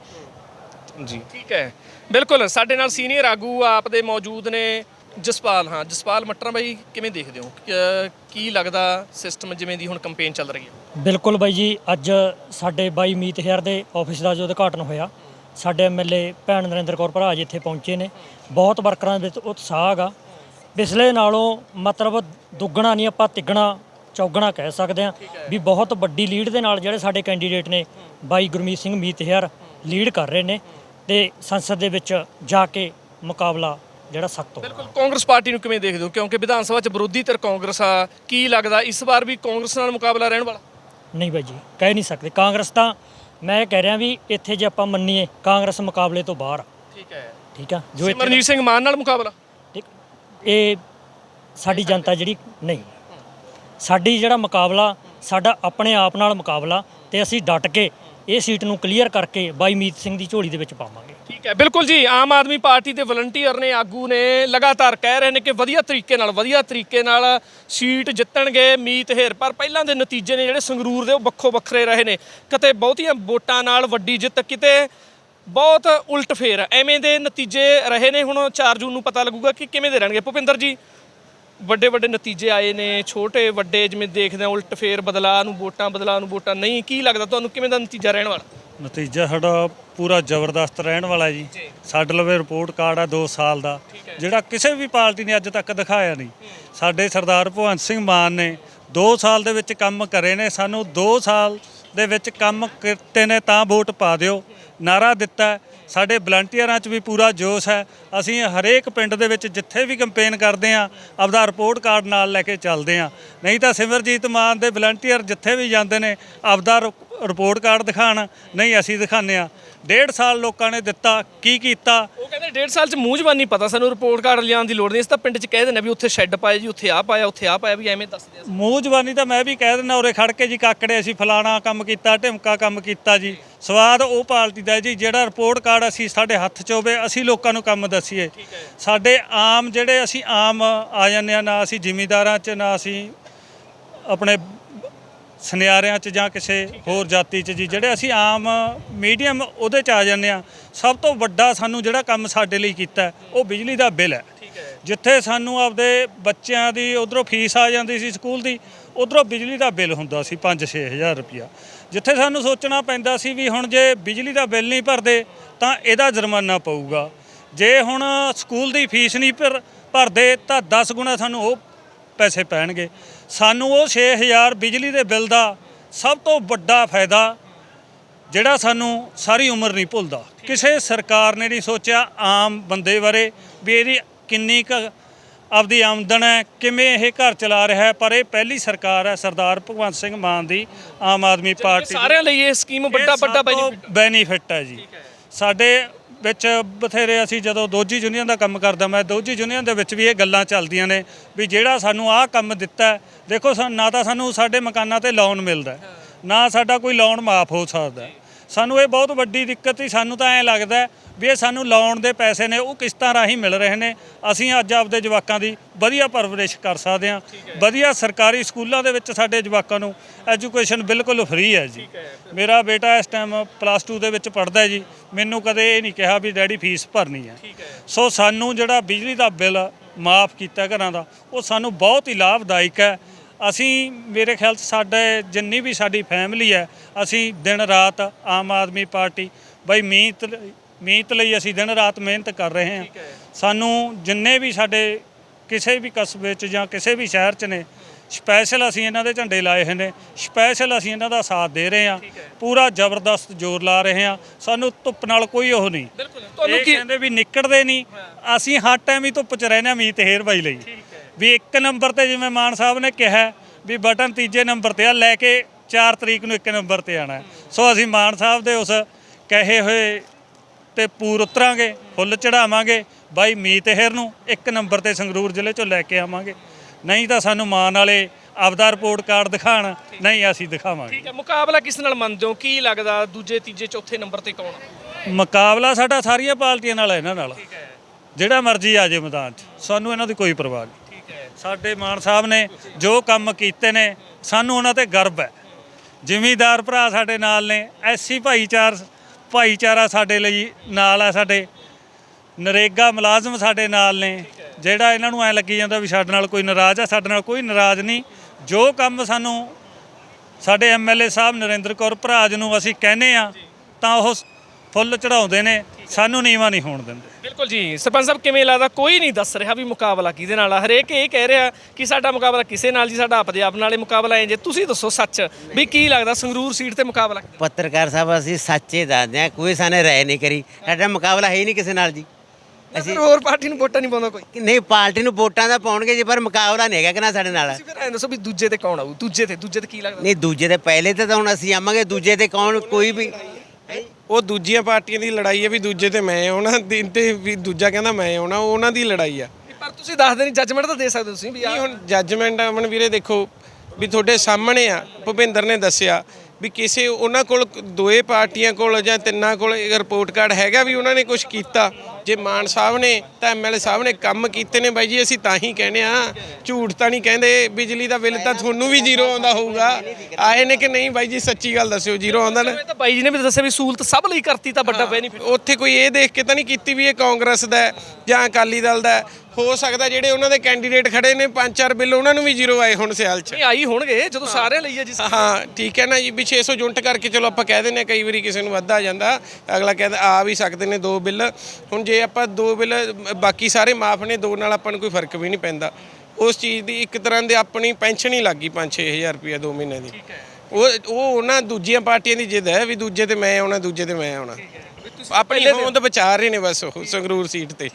ਜੀ। ਠੀਕ ਹੈ। ਬਿਲਕੁਲ ਸਾਡੇ ਨਾਲ ਸੀਨੀਅਰ ਆਗੂ ਆਪ ਦੇ ਮੌਜੂਦ ਨੇ। ਜਸਪਾਲ ਹਾਂ ਜਸਪਾਲ ਮੱਟਰਾ ਬਾਈ ਕਿਵੇਂ ਦੇਖਦੇ ਹੋ? ਕਿ- ਕੀ ਲੱਗਦਾ ਸਿਸਟਮ ਜਿਵੇਂ ਦੀ ਹੁਣ ਕੰਪੇਨ ਚੱਲ ਰਹੀ ਹੈ? ਬਿਲਕੁਲ ਬਾਈ ਜੀ ਅੱਜ ਸਾਡੇ ਬਾਈ ਮੀਤ ਹੇਅਰ ਦੇ ਆਫਿਸ ਦਾ ਜੋ ਉਦਘਾਟਨ ਹੋਇਆ ਸਾਡੇ ਐਮਐਲਏ ਭੈਣ ਨਰਿੰਦਰ ਕੌਰ ਭਰਾ ਜੀ ਇੱਥੇ ਪਹੁੰਚੇ ਨੇ। ਬਹੁਤ ਵਰਕਰਾਂ ਵਿੱਚ ਉਤਸ਼ਾਹ ਹੈਗਾ। ਪਿਛਲੇ ਨਾਲੋਂ ਮਤਲਬ ਦੁੱਗਣਾ ਨਹੀਂ ਆਪਾਂ ਤਿੱਗਣਾ ਚੌਗਣਾ ਕਹਿ ਸਕਦੇ ਹਾਂ ਵੀ ਬਹੁਤ ਵੱਡੀ ਲੀਡ ਦੇ ਨਾਲ ਜਿਹੜੇ ਸਾਡੇ ਕੈਂਡੀਡੇਟ ਨੇ ਬਾਈ ਗੁਰਮੀਤ ਸਿੰਘ ਮੀਤ ਹੇਅਰ ਲੀਡ ਕਰ ਰਹੇ ਨੇ ਤੇ ਸੰਸਦ ਦੇ ਵਿੱਚ ਜਾ ਕੇ ਮੁਕਾਬਲਾ ਜਿਹੜਾ ਸਖਤ ਹੋਣਾ। ਬਿਲਕੁਲ ਕਾਂਗਰਸ ਪਾਰਟੀ ਨੂੰ ਕਿਵੇਂ ਦੇਖਦੇ ਹੋ? ਕਿਉਂਕਿ ਵਿਧਾਨ ਸਭਾ 'ਚ ਵਿਰੋਧੀ ਧਿਰ ਕਾਂਗਰਸ ਆ ਕੀ ਲੱਗਦਾ? ਇਸ ਵਾਰ ਵੀ ਕਾਂਗਰਸ ਨਾਲ ਮੁਕਾਬਲਾ ਰਹਿਣ ਵਾਲਾ? ਨਹੀਂ ਬਾਈ ਜੀ ਕਹਿ ਨਹੀਂ ਸਕਦੇ। ਕਾਂਗਰਸ ਤਾਂ ਮੈਂ ਕਹਿ ਰਿਹਾ ਵੀ ਇੱਥੇ ਜੇ ਆਪਾਂ ਮੰਨੀਏ ਕਾਂਗਰਸ ਮੁਕਾਬਲੇ ਤੋਂ ਬਾਹਰ ਆ, ਠੀਕ ਹੈ। ਠੀਕ ਆ? ਜੋ ਇੱਥੇ ਸਿਮਰਜੀਤ ਸਿੰਘ ਮਾਨ ਨਾਲ ਮੁਕਾਬਲਾ? ਠੀਕ ਇਹ ਸਾਡੀ ਜਨਤਾ ਜਿਹੜੀ ਨਹੀਂ। ਸਾਡੀ ਜਿਹੜਾ ਮੁਕਾਬਲਾ ਸਾਡਾ ਆਪਣੇ ਆਪ ਨਾਲ ਮੁਕਾਬਲਾ ਤੇ ਅਸੀਂ ਡਟ ਕੇ ਇਹ ਸੀਟ ਨੂੰ ਕਲੀਅਰ ਕਰਕੇ ਬਾਈ ਮੀਤ ਸਿੰਘ ਦੀ ਝੋਲੀ ਦੇ ਵਿੱਚ ਪਾਵਾਂਗੇ। ਠੀਕ ਹੈ, ਬਿਲਕੁਲ ਜੀ, ਆਮ ਆਦਮੀ ਪਾਰਟੀ ਦੇ ਵਲੰਟੀਅਰ ਨੇ, ਆਗੂ ਨੇ ਲਗਾਤਾਰ ਕਹਿ ਰਹੇ ਨੇ ਕਿ ਵਧੀਆ ਤਰੀਕੇ ਨਾਲ, ਵਧੀਆ ਤਰੀਕੇ ਨਾਲ ਸੀਟ ਜਿੱਤਣਗੇ ਮੀਤ ਹੇਰ। ਪਰ ਪਹਿਲਾਂ ਦੇ ਨਤੀਜੇ ਨੇ ਜਿਹੜੇ ਸੰਗਰੂਰ ਦੇ, ਉਹ ਵੱਖੋ ਵੱਖਰੇ ਰਹੇ ਨੇ। ਕਿਤੇ ਬਹੁਤੀਆਂ ਵੋਟਾਂ ਨਾਲ ਵੱਡੀ ਜਿੱਤ, ਕਿਤੇ ਬਹੁਤ ਉਲਟ ਫੇਰ। ਐਵੇਂ ਦੇ ਨਤੀਜੇ ਰਹੇ ਨੇ, ਹੁਣ 4 ਜੂਨ ਨੂੰ ਪਤਾ ਲੱਗੂਗਾ ਕਿ ਕਿਵੇਂ ਦੇ ਰਹਿਣਗੇ। ਭੁਪਿੰਦਰ ਜੀ ਵੱਡੇ ਵੱਡੇ ਨਤੀਜੇ ਆਏ ਨੇ ਛੋਟੇ ਵੱਡੇ ਜਿਵੇਂ ਦੇਖਦੇ ਆ ਉਲਟ ਫੇਰ ਬਦਲਾਅ ਨੂੰ ਵੋਟਾਂ ਬਦਲਾਅ ਨੂੰ ਵੋਟਾਂ ਨਹੀਂ ਕੀ ਲੱਗਦਾ ਤੁਹਾਨੂੰ ਕਿਵੇਂ ਦਾ ਨਤੀਜਾ ਰਹਿਣ ਵਾਲਾ? ਨਤੀਜਾ ਸਾਡਾ ਪੂਰਾ ਜ਼ਬਰਦਸਤ ਰਹਿਣ ਵਾਲਾ ਜੀ। ਸਾਡੇ ਲਵੇ ਰਿਪੋਰਟ ਕਾਰਡ ਆ 2 ਸਾਲ ਦਾ। ਜਿਹੜਾ ਕਿਸੇ ਵੀ ਪਾਰਟੀ ਨੇ ਅੱਜ ਤੱਕ ਦਿਖਾਇਆ ਨਹੀਂ। ਸਾਡੇ ਸਰਦਾਰ ਭਗਵੰਤ ਸਿੰਘ ਮਾਨ ਨੇ 2 ਸਾਲ ਦੇ ਵਿੱਚ ਕੰਮ ਕਰੇ ਨੇ ਸਾਨੂੰ 2 ਸਾਲ ਦੇ ਵਿੱਚ ਕੰਮ ਕੀਤੇ ਨੇ ਤਾਂ ਵੋਟ ਪਾ ਦਿਓ। ਨਾਰਾ ਦਿੱਤਾ ਸਾਡੇ ਵਲੰਟੀਅਰਾਂ 'ਚ ਵੀ ਪੂਰਾ ਜੋਸ਼ ਹੈ। ਅਸੀਂ ਹਰੇਕ ਪਿੰਡ ਦੇ ਵਿੱਚ ਜਿੱਥੇ ਵੀ ਕੰਪੇਨ ਕਰਦੇ ਆ ਆਪਦਾ ਰਿਪੋਰਟ ਕਾਰਡ ਨਾਲ ਲੈ ਕੇ ਚੱਲਦੇ ਆ ਨਹੀਂ ਤਾਂ ਸਿਮਰਜੀਤ ਮਾਨ ਦੇ ਵਲੰਟੀਅਰ ਜਿੱਥੇ ਵੀ ਜਾਂਦੇ ਨੇ, ਆਪਦਾ ਰਿ- ਰਿਪੋਰਟ ਕਾਰਡ ਦਿਖਾਣ ਨਹੀਂ, ਅਸੀਂ ਦਿਖਾਉਂਦੇ ਆ ਡੇਢ ਸਾਲ ਲੋਕਾਂ ਨੇ ਦਿੱਤਾ ਕੀ ਕੀਤਾ? ਉਹ ਕਹਿੰਦੇ ਡੇਢ ਸਾਲ ਚ ਮੂੰਹ ਜ਼ਬਾਨੀ ਪਤਾ ਸਾਨੂੰ ਰਿਪੋਰਟ ਕਾਰਡ ਲਿਆਉਣ ਦੀ ਲੋੜ ਨਹੀਂ ਇਸ ਤਾਂ ਪਿੰਡ ਚ ਕਹਿ ਦਿੰਦੇ ਵੀ ਉੱਥੇ ਸ਼ੈੱਡ ਪਾਏ ਜੀ ਉੱਥੇ ਆ ਪਾਇਆ ਉੱਥੇ ਆ ਪਾਇਆ ਵੀ ਐਵੇਂ ਦੱਸਦੇ ਆ ਮੂੰਹ ਜ਼ਬਾਨੀ ਤਾਂ ਮੈਂ ਵੀ ਕਹਿ ਦਿੰਦਾ ਉਰੇ ਖੜ ਕੇ ਜੀ ਕਾਕੜੇ ਅਸੀਂ ਫਲਾਣਾ ਕੰਮ ਕੀਤਾ ਢਿਮਕਾ ਕੰਮ ਕੀਤਾ ਜੀ। ਸਵਾਦ ਉਹ ਪਾਰਟੀ ਦਾ ਜੀ ਜਿਹੜਾ ਰਿਪੋਰਟ ਕਾਰਡ ਅਸੀਂ ਸਾਡੇ ਹੱਥ 'ਚ ਹੋਵੇ ਅਸੀਂ ਲੋਕਾਂ ਨੂੰ ਕੰਮ ਦੱਸੀਏ। ਸਾਡੇ ਆਮ ਜਿਹੜੇ ਅਸੀਂ ਆਮ ਆ ਜਾਂਦੇ ਆ ਨਾ ਅਸੀਂ ਜ਼ਿਮੀਦਾਰਾਂ 'ਚ ਨਾ ਅਸੀਂ ਆਪਣੇ ਸੁਨਿਆਰਿਆਂ 'ਚ ਜਾਂ ਕਿਸੇ ਹੋਰ ਜਾਤੀ 'ਚ ਜੀ ਜਿਹੜੇ ਅਸੀਂ ਆਮ ਮੀਡੀਅਮ ਉਹਦੇ 'ਚ ਆ ਜਾਂਦੇ ਆ ਸਭ ਤੋਂ ਵੱਡਾ ਸਾਨੂੰ ਜਿਹੜਾ ਕੰਮ ਸਾਡੇ ਲਈ ਕੀਤਾ ਉਹ ਬਿਜਲੀ ਦਾ ਬਿੱਲ ਹੈ। ਜਿੱਥੇ ਸਾਨੂੰ ਆਪਦੇ ਬੱਚਿਆਂ ਦੀ ਉਧਰੋਂ ਫੀਸ ਆ ਜਾਂਦੀ ਸੀ ਸਕੂਲ ਦੀ ਉਧਰੋਂ ਬਿਜਲੀ ਦਾ ਬਿੱਲ ਹੁੰਦਾ ਸੀ 5-6000 ਰੁਪਇਆ। ਜਿੱਥੇ ਸਾਨੂੰ ਸੋਚਣਾ ਪੈਂਦਾ ਸੀ ਵੀ ਹੁਣ ਜੇ ਬਿਜਲੀ ਦਾ ਬਿੱਲ ਨਹੀਂ ਭਰਦੇ ਤਾਂ ਇਹਦਾ ਜੁਰਮਾਨਾ ਪਊਗਾ। ਜੇ ਹੁਣ ਸਕੂਲ ਦੀ ਫੀਸ ਨਹੀਂ ਭਰ ਭਰਦੇ ਤਾਂ 10 ਗੁਣਾ ਸਾਨੂੰ ਉਹ ਪੈਸੇ ਪੈਣਗੇ। ਸਾਨੂੰ ਉਹ 6000 ਬਿਜਲੀ ਦੇ ਬਿੱਲ ਦਾ ਸਭ ਤੋਂ ਵੱਡਾ ਫਾਇਦਾ ਜਿਹੜਾ ਸਾਨੂੰ ਸਾਰੀ ਉਮਰ ਨਹੀਂ ਭੁੱਲਦਾ। ਕਿਸੇ ਸਰਕਾਰ ਨੇ ਨਹੀਂ ਸੋਚਿਆ ਆਮ ਬੰਦੇ ਬਾਰੇ ਵੀ ਇਹਦੀ ਕਿੰਨੀ ਕੁ ਆਪਦੀ ਆਮਦਨ ਹੈ ਕਿਵੇਂ ਇਹ ਘਰ ਚਲਾ ਰਿਹਾ ਹੈ ਪਰ ਇਹ ਪਹਿਲੀ ਸਰਕਾਰ ਹੈ ਸਰਦਾਰ ਭਗਵੰਤ ਸਿੰਘ ਮਾਨ ਦੀ ਆਮ ਆਦਮੀ ਪਾਰਟੀ ਦੀ। ਸਾਰਿਆਂ ਲਈ ਇਹ ਸਕੀਮ ਵੱਡਾ ਵੱਡਾ ਬੈਨੀਫਿਟ ਬੈਨੀਫਿਟ ਹੈ ਜੀ। ਸਾਡੇ ਵਿੱਚ ਬਥੇਰੇ ਅਸੀਂ ਜਦੋਂ ਦੋਜੀ ਯੂਨੀਅਨ ਦਾ ਕੰਮ ਕਰਦਾ ਮੈਂ, ਦੋਜੀ ਯੂਨੀਅਨ ਦੇ ਵਿੱਚ ਵੀ ਇਹ ਗੱਲਾਂ ਚੱਲਦੀਆਂ ਨੇ ਵੀ ਜਿਹੜਾ ਸਾਨੂੰ ਆਹ ਕੰਮ ਦਿੱਤਾ ਦੇਖੋ ਸਾ- ਨਾ ਤਾਂ ਸਾਨੂੰ ਸਾਡੇ ਮਕਾਨਾਂ ਤੇ ਲੋਨ ਮਿਲਦਾ ਨਾ ਸਾਡਾ ਕੋਈ ਲੋਨ ਮਾਫ ਹੋ ਸਕਦਾ ਸਾਨੂੰ ਇਹ ਬਹੁਤ ਵੱਡੀ ਦਿੱਕਤ ਹੀ ਸਾਨੂੰ ਤਾਂ ਐਂ ਲੱਗਦਾ ਵੀ ਇਹ ਸਾਨੂੰ ਲੋਨ ਦੇ ਪੈਸੇ ਨੇ ਉਹ ਕਿਸ਼ਤਾਂ ਰਾਹੀਂ ਮਿਲ ਰਹੇ ਨੇ। ਅਸੀਂ ਅੱਜ ਆਪਦੇ ਜਵਾਕਾਂ ਦੀ ਵਧੀਆ ਪਰਵਰਿਸ਼ ਕਰ ਸਕਦੇ ਹਾਂ। ਵਧੀਆ ਸਰਕਾਰੀ ਸਕੂਲਾਂ ਦੇ ਵਿੱਚ ਸਾਡੇ ਜਵਾਕਾਂ ਨੂੰ ਐਜੂਕੇਸ਼ਨ ਬਿਲਕੁਲ ਫ੍ਰੀ ਹੈ ਜੀ। ਮੇਰਾ ਬੇਟਾ ਇਸ ਟਾਈਮ ਪਲੱਸ 2 ਦੇ ਵਿੱਚ ਪੜ੍ਹਦਾ ਹੈ ਜੀ। ਮੈਨੂੰ ਕਦੇ ਇਹ ਨਹੀਂ ਕਿਹਾ ਵੀ ਡੈਡੀ ਫੀਸ ਭਰਨੀ ਹੈ। ਸੋ ਸਾਨੂੰ ਜਿਹੜਾ ਬਿਜਲੀ ਦਾ ਬਿੱਲ ਮਾਫ ਕੀਤਾ ਘਰਾਂ ਦਾ ਉਹ ਸਾਨੂੰ ਬਹੁਤ ਹੀ ਲਾਭਦਾਇਕ ਹੈ। ਅਸੀਂ ਮੇਰੇ ਖਿਆਲ 'ਚ ਸਾਡੇ ਜਿੰਨੀ ਵੀ ਸਾਡੀ ਫੈਮਿਲੀ ਹੈ ਅਸੀਂ ਦਿਨ ਰਾਤ ਆਮ ਆਦਮੀ ਪਾਰਟੀ ਬਈ ਮੀਤ ਮੀਤ ਲਈ ਅਸੀਂ ਦਿਨ ਰਾਤ ਮਿਹਨਤ ਕਰ ਰਹੇ ਹਾਂ। ਸਾਨੂੰ ਜਿੰਨੇ ਵੀ ਸਾਡੇ ਕਿਸੇ ਵੀ ਕਸਬੇ 'ਚ ਜਾਂ ਕਿਸੇ ਵੀ ਸ਼ਹਿਰ 'ਚ ਨੇ ਸਪੈਸ਼ਲ ਅਸੀਂ ਇਹਨਾਂ ਦੇ ਝੰਡੇ ਲਾਏ ਹੋਏ ਨੇ ਸਪੈਸ਼ਲ ਅਸੀਂ ਇਹਨਾਂ ਦਾ ਸਾਥ ਦੇ ਰਹੇ ਹਾਂ। ਪੂਰਾ ਜ਼ਬਰਦਸਤ ਜ਼ੋਰ ਲਾ ਰਹੇ ਹਾਂ। ਸਾਨੂੰ ਧੁੱਪ ਨਾਲ ਕੋਈ ਉਹ ਨਹੀਂ। ਬਿਲਕੁਲ। ਤੁਹਾਨੂੰ ਕੀ ਕਹਿੰਦੇ ਵੀ ਨਿਕੜਦੇ ਨਹੀਂ। ਅਸੀਂ ਹਰ ਟਾਈਮ ਹੀ ਧੁੱਪ 'ਚ ਰਹਿੰਦੇ ਹਾਂ ਮੀਤ ਹੇਰ ਬਾਈ ਲਈ। ਵੀ ਇੱਕ ਨੰਬਰ ਤੇ ਜਿਵੇਂ ਮਾਨ ਸਾਹਿਬ ਨੇ ਕਿਹਾ ਵੀ ਬਟਨ ਤੀਜੇ ਨੰਬਰ ਤੇ ਆ ਲੈ ਕੇ 4 ਤਰੀਕ ਨੂੰ ਇੱਕ ਨੰਬਰ ਤੇ ਆਣਾ। ਸੋ ਅਸੀਂ ਮਾਨ ਸਾਹਿਬ ਦੇ ਉਸ ਕਹੇ ਹੋਏ ਤੇ ਪੂਰ ਉਤਰਾਂਗੇ ਫੁੱਲ ਚੜਾਵਾਂਗੇ ਬਾਈ ਮੀਤ ਹੇਰ ਨੂੰ ਇੱਕ ਨੰਬਰ ਤੇ ਸੰਗਰੂਰ ਜ਼ਿਲ੍ਹੇ ਚੋਂ ਲੈ ਕੇ ਆਵਾਂਗੇ। ਨਹੀਂ ਤਾਂ ਸਾਨੂੰ ਮਾਨ ਵਾਲੇ ਆਪਦਾ ਰਿਪੋਰਟ ਕਾਰਡ ਦਿਖਾਣ ਨਹੀਂ ਅਸੀਂ ਦਿਖਾਵਾਂਗੇ। ਠੀਕ ਹੈ ਮੁਕਾਬਲਾ ਕਿਸ ਨਾਲ ਮੰਨਦੇ ਹੋ? ਕੀ ਲੱਗਦਾ ਦੂਜੇ ਤੀਜੇ ਚੌਥੇ ਨੰਬਰ ਤੇ ਕੌਣ? ਮੁਕਾਬਲਾ ਸਾਡਾ ਸਾਰੀਆਂ ਪਾਰਟੀਆਂ ਨਾਲ ਹੈ ਇਹਨਾਂ ਨਾਲ। ਜਿਹੜਾ ਮਰਜ਼ੀ ਆ ਜੇ ਮੈਦਾਨ 'ਚ ਸਾਨੂੰ ਇਹਨਾਂ ਦੀ ਕੋਈ ਪਰਵਾਹ ਨਹੀਂ। ਸਾਡੇ ਮਾਨ ਸਾਹਿਬ ਨੇ ਜੋ ਕੰਮ ਕੀਤੇ ਨੇ, ਸਾਨੂੰ ਉਹਨਾਂ ਤੇ ਗਰਵ ਹੈ। ਜ਼ਿਮੀਦਾਰ ਭਰਾ ਸਾਡੇ ਨਾਲ ਨੇ ਐਸੀ ਭਾਈਚਾਰ, ਭਾਈਚਾਰਾ ਸਾਡੇ ਲਈ ਨਾਲ ਹੈ ਸਾਡੇ। ਨਰੇਗਾ ਮੁਲਾਜ਼ਮ ਸਾਡੇ ਨਾਲ ਨੇ, ਜਿਹੜਾ ਇਹਨਾਂ ਨੂੰ ਐ ਲੱਗੀ ਜਾਂਦਾ ਵੀ ਸਾਡੇ ਨਾਲ ਕੋਈ ਨਾਰਾਜ਼ ਆ, ਸਾਡੇ ਨਾਲ ਕੋਈ ਨਾਰਾਜ਼ ਨਹੀਂ। ਜੋ ਕੰਮ ਸਾਨੂੰ ਸਾਡੇ ਐਮਐਲਏ ਸਾਹਿਬ ਨਰਿੰਦਰ ਕੌਰ ਭਰਾਜ ਨੂੰ ਅਸੀਂ ਕਹਿੰਦੇ ਆ, ਤਾਂ ਉਹ ਫੁੱਲ ਚੜਾਉਂਦੇ ਨੇ ਸਾਨੂੰ ਨੀਵਾ ਨਹੀਂ ਹੋਣ ਦਿੰਦੇ। ਬਿਲਕੁਲ ਜੀ ਸਰਪੰਚ ਸਾਹਿਬ ਕਿਵੇਂ ਲੱਗਦਾ? ਕੋਈ ਨਹੀਂ ਦੱਸ ਰਿਹਾ ਵੀ ਮੁਕਾਬਲਾ ਕਿਹਦੇ ਨਾਲ ਆ। ਹਰੇਕ ਇਹ ਕਹਿ ਰਿਹਾ ਕਿ ਸਾਡਾ ਮੁਕਾਬਲਾ ਕਿਸੇ ਨਾਲ ਜੀ ਸਾਡਾ ਆਪਦੇ ਆਪ ਨਾਲ ਹੀ ਮੁਕਾਬਲਾ ਹੈ ਜੇ। ਤੁਸੀਂ ਦੱਸੋ ਸੱਚ ਵੀ ਕੀ ਲੱਗਦਾ ਸੰਗਰੂਰ ਸੀਟ ਤੇ ਮੁਕਾਬਲਾ? ਪੱਤਰਕਾਰ ਸਾਹਿਬ ਅਸੀਂ ਸੱਚੇ ਦੱਸਦੇ ਹਾਂ ਕੋਈ ਸਾਨੇ ਰਾਏ ਨਹੀਂ ਕਰੀ। ਸਾਡਾ ਮੁਕਾਬਲਾ ਹੈ ਹੀ ਨਹੀਂ ਕਿਸੇ ਨਾਲ ਜੀ? ਫਿਰ ਹੋਰ ਪਾਰਟੀ ਨੂੰ ਵੋਟਾਂ ਨਹੀਂ ਪਾਉਂਦਾ ਕੋਈ? ਨਹੀਂ ਪਾਰਟੀ ਨੂੰ ਵੋਟਾਂ ਦਾ ਪਾਉਣਗੇ ਜੀ ਪਰ ਮੁਕਾਬਲਾ ਨਹੀਂ ਹੈਗਾ ਕਿ ਨਾ ਸਾਡੇ ਨਾਲ। ਤੁਸੀਂ ਫਿਰ ਐਂ ਦੱਸੋ ਵੀ ਦੂਜੇ ਤੇ ਕੌਣ ਆਊ? ਦੂਜੇ ਤੇ ਦੂਜੇ ਤੇ ਕੀ ਲੱਗਦਾ? ਨਹੀਂ ਦੂਜੇ ਦੇ ਪਹਿਲੇ ਤੇ ਤਾਂ ਹੁਣ ਅਸੀਂ ਆਵਾਂਗੇ ਦੂਜੇ ਤੇ ਕੌਣ ਕੋਈ ਵੀ ਉਹ ਦੂਜੀਆਂ ਪਾਰਟੀਆਂ ਦੀ ਲੜਾਈ ਹੈ ਵੀ ਦੂਜੇ ਤੇ ਮੈਂ ਆਉਣਾ ਦਿਨ ਤੇ ਵੀ ਦੂਜਾ ਕਹਿੰਦਾ ਮੈਂ ਆਉਣਾ ਉਹ ਉਹਨਾਂ ਦੀ ਲੜਾਈ ਆ। ਪਰ ਤੁਸੀਂ ਦੱਸਦੇ ਨਹੀਂ ਜੱਜਮੈਂਟ ਤਾਂ ਦੇ ਸਕਦੇ ਤੁਸੀਂ ਵੀ ਨਹੀਂ ਹੁਣ ਜੱਜਮੈਂਟ ਅਮਨ ਵੀਰੇ ਦੇਖੋ ਵੀ ਤੁਹਾਡੇ ਸਾਹਮਣੇ ਆ ਭੁਪਿੰਦਰ ਨੇ ਦੱਸਿਆ ਵੀ ਕਿਸੇ ਉਹਨਾਂ ਕੋਲ ਦੋਏ ਪਾਰਟੀਆਂ ਕੋਲ ਜਾਂ ਤਿੰਨਾਂ ਕੋਲ ਇਹ ਰਿਪੋਰਟ ਕਾਰਡ ਹੈਗਾ ਵੀ ਉਹਨਾਂ ਨੇ ਕੁਝ ਕੀਤਾ? ਜੇ ਮਾਨ ਸਾਹਿਬ ਨੇ ਤਾਂ ਐਮਐਲਏ ਸਾਹਿਬ ਨੇ ਕੰਮ ਕੀਤੇ ਨੇ ਬਾਈ ਜੀ ਅਸੀਂ ਤਾਂ ਹੀ ਕਹਿੰਦੇ ਆ ਝੂਠ ਤਾਂ ਨਹੀਂ ਕਹਿੰਦੇ। ਬਿਜਲੀ ਦਾ ਬਿੱਲ ਤਾਂ ਤੁਹਾਨੂੰ ਵੀ ਜ਼ੀਰੋ ਆਉਂਦਾ ਹੋਊਗਾ। ਆਏ ਨੇ ਕਿ ਨਹੀਂ ਬਾਈ ਜੀ ਸੱਚੀ ਗੱਲ ਦੱਸਿਓ ਜ਼ੀਰੋ ਆਉਂਦਾ ਨਾ। ਤਾਂ ਬਾਈ ਜੀ ਨੇ ਵੀ ਦੱਸਿਆ ਵੀ ਸਹੂਲਤ ਸਭ ਲਈ ਕਰਤੀ ਤਾਂ ਵੱਡਾ ਬੈਨੀਫਿਟ ਉੱਥੇ ਕੋਈ ਇਹ ਦੇਖ ਕੇ ਤਾਂ ਨਹੀਂ ਕੀਤੀ ਵੀ ਇਹ ਕਾਂਗਰਸ ਦਾ ਜਾਂ ਅਕਾਲੀ ਦਲ ਦਾ ਹੈ। ਸਕਦਾ ਜਿਹੜੇ ਉਹਨਾਂ ਦੇ ਕੈਂਡੀਡੇਟ ਖੜੇ ਨੇ ਪੰਜ ਚਾਰ ਬਿੱਲ ਉਹਨਾਂ ਨੂੰ ਵੀ ਜ਼ੀਰੋ ਆਏ ਹੁਣ ਸਿਆਲ 'ਚ। ਨਹੀਂ ਆਈ ਹੋਣਗੇ ਜਦੋਂ ਸਾਰਿਆਂ ਲਈ ਹੈ ਜੀ। ਹਾਂ ਠੀਕ ਹੈ ਨਾ ਜੀ ਵੀ 600 ਯੂਨਿਟ ਕਰਕੇ ਚਲੋ ਆਪਾਂ ਕਹਿ ਹਾਂ ਕਈ ਵਾਰੀ ਕਿਸੇ ਨੂੰ ਵੱਧ ਆ ਜਾਂਦਾ। ਅਗਲਾ ਕਹਿੰਦਾ ਆ ਵੀ ਸਕਦੇ ਨੇ ਦੋ ਬਿੱਲ। ਹੁਣ ਜੇ ਆਪਾਂ ਦੋ ਬਿੱਲ ਬਾਕੀ ਸਾਰੇ ਮਾਫ ਨੇ ਦੋ ਨਾਲ ਆਪਾਂ ਨੂੰ ਕੋਈ ਫ਼ਰਕ ਵੀ ਨਹੀਂ ਪੈਂਦਾ। ਉਸ ਚੀਜ਼ ਦੀ ਇੱਕ ਤਰ੍ਹਾਂ ਦੇ ਆਪਣੀ ਪੈਨਸ਼ਨ ਹੀ ਲੱਗੀ 5-6000 ਰੁਪਏ ਦੋ ਮਹੀਨੇ ਦੀ। ਉਹ ਉਹ ਉਹਨਾਂ ਦੂਜੀਆਂ ਪਾਰਟੀਆਂ ਦੀ ਜਿੱਦ ਹੈ ਵੀ ਦੂਜੇ ਤੇ ਮੈਂ ਆਉਣਾ ਦੂਜੇ ਤੇ ਮੈਂ ਆਉਣਾ। ਆਪਣੀ ਹੋਂਦ ਬਚਾ ਰਹੇ ਨੇ ਬਸ ਉਹ ਸੰਗਰੂਰ ਸੀਟ ਤੇ।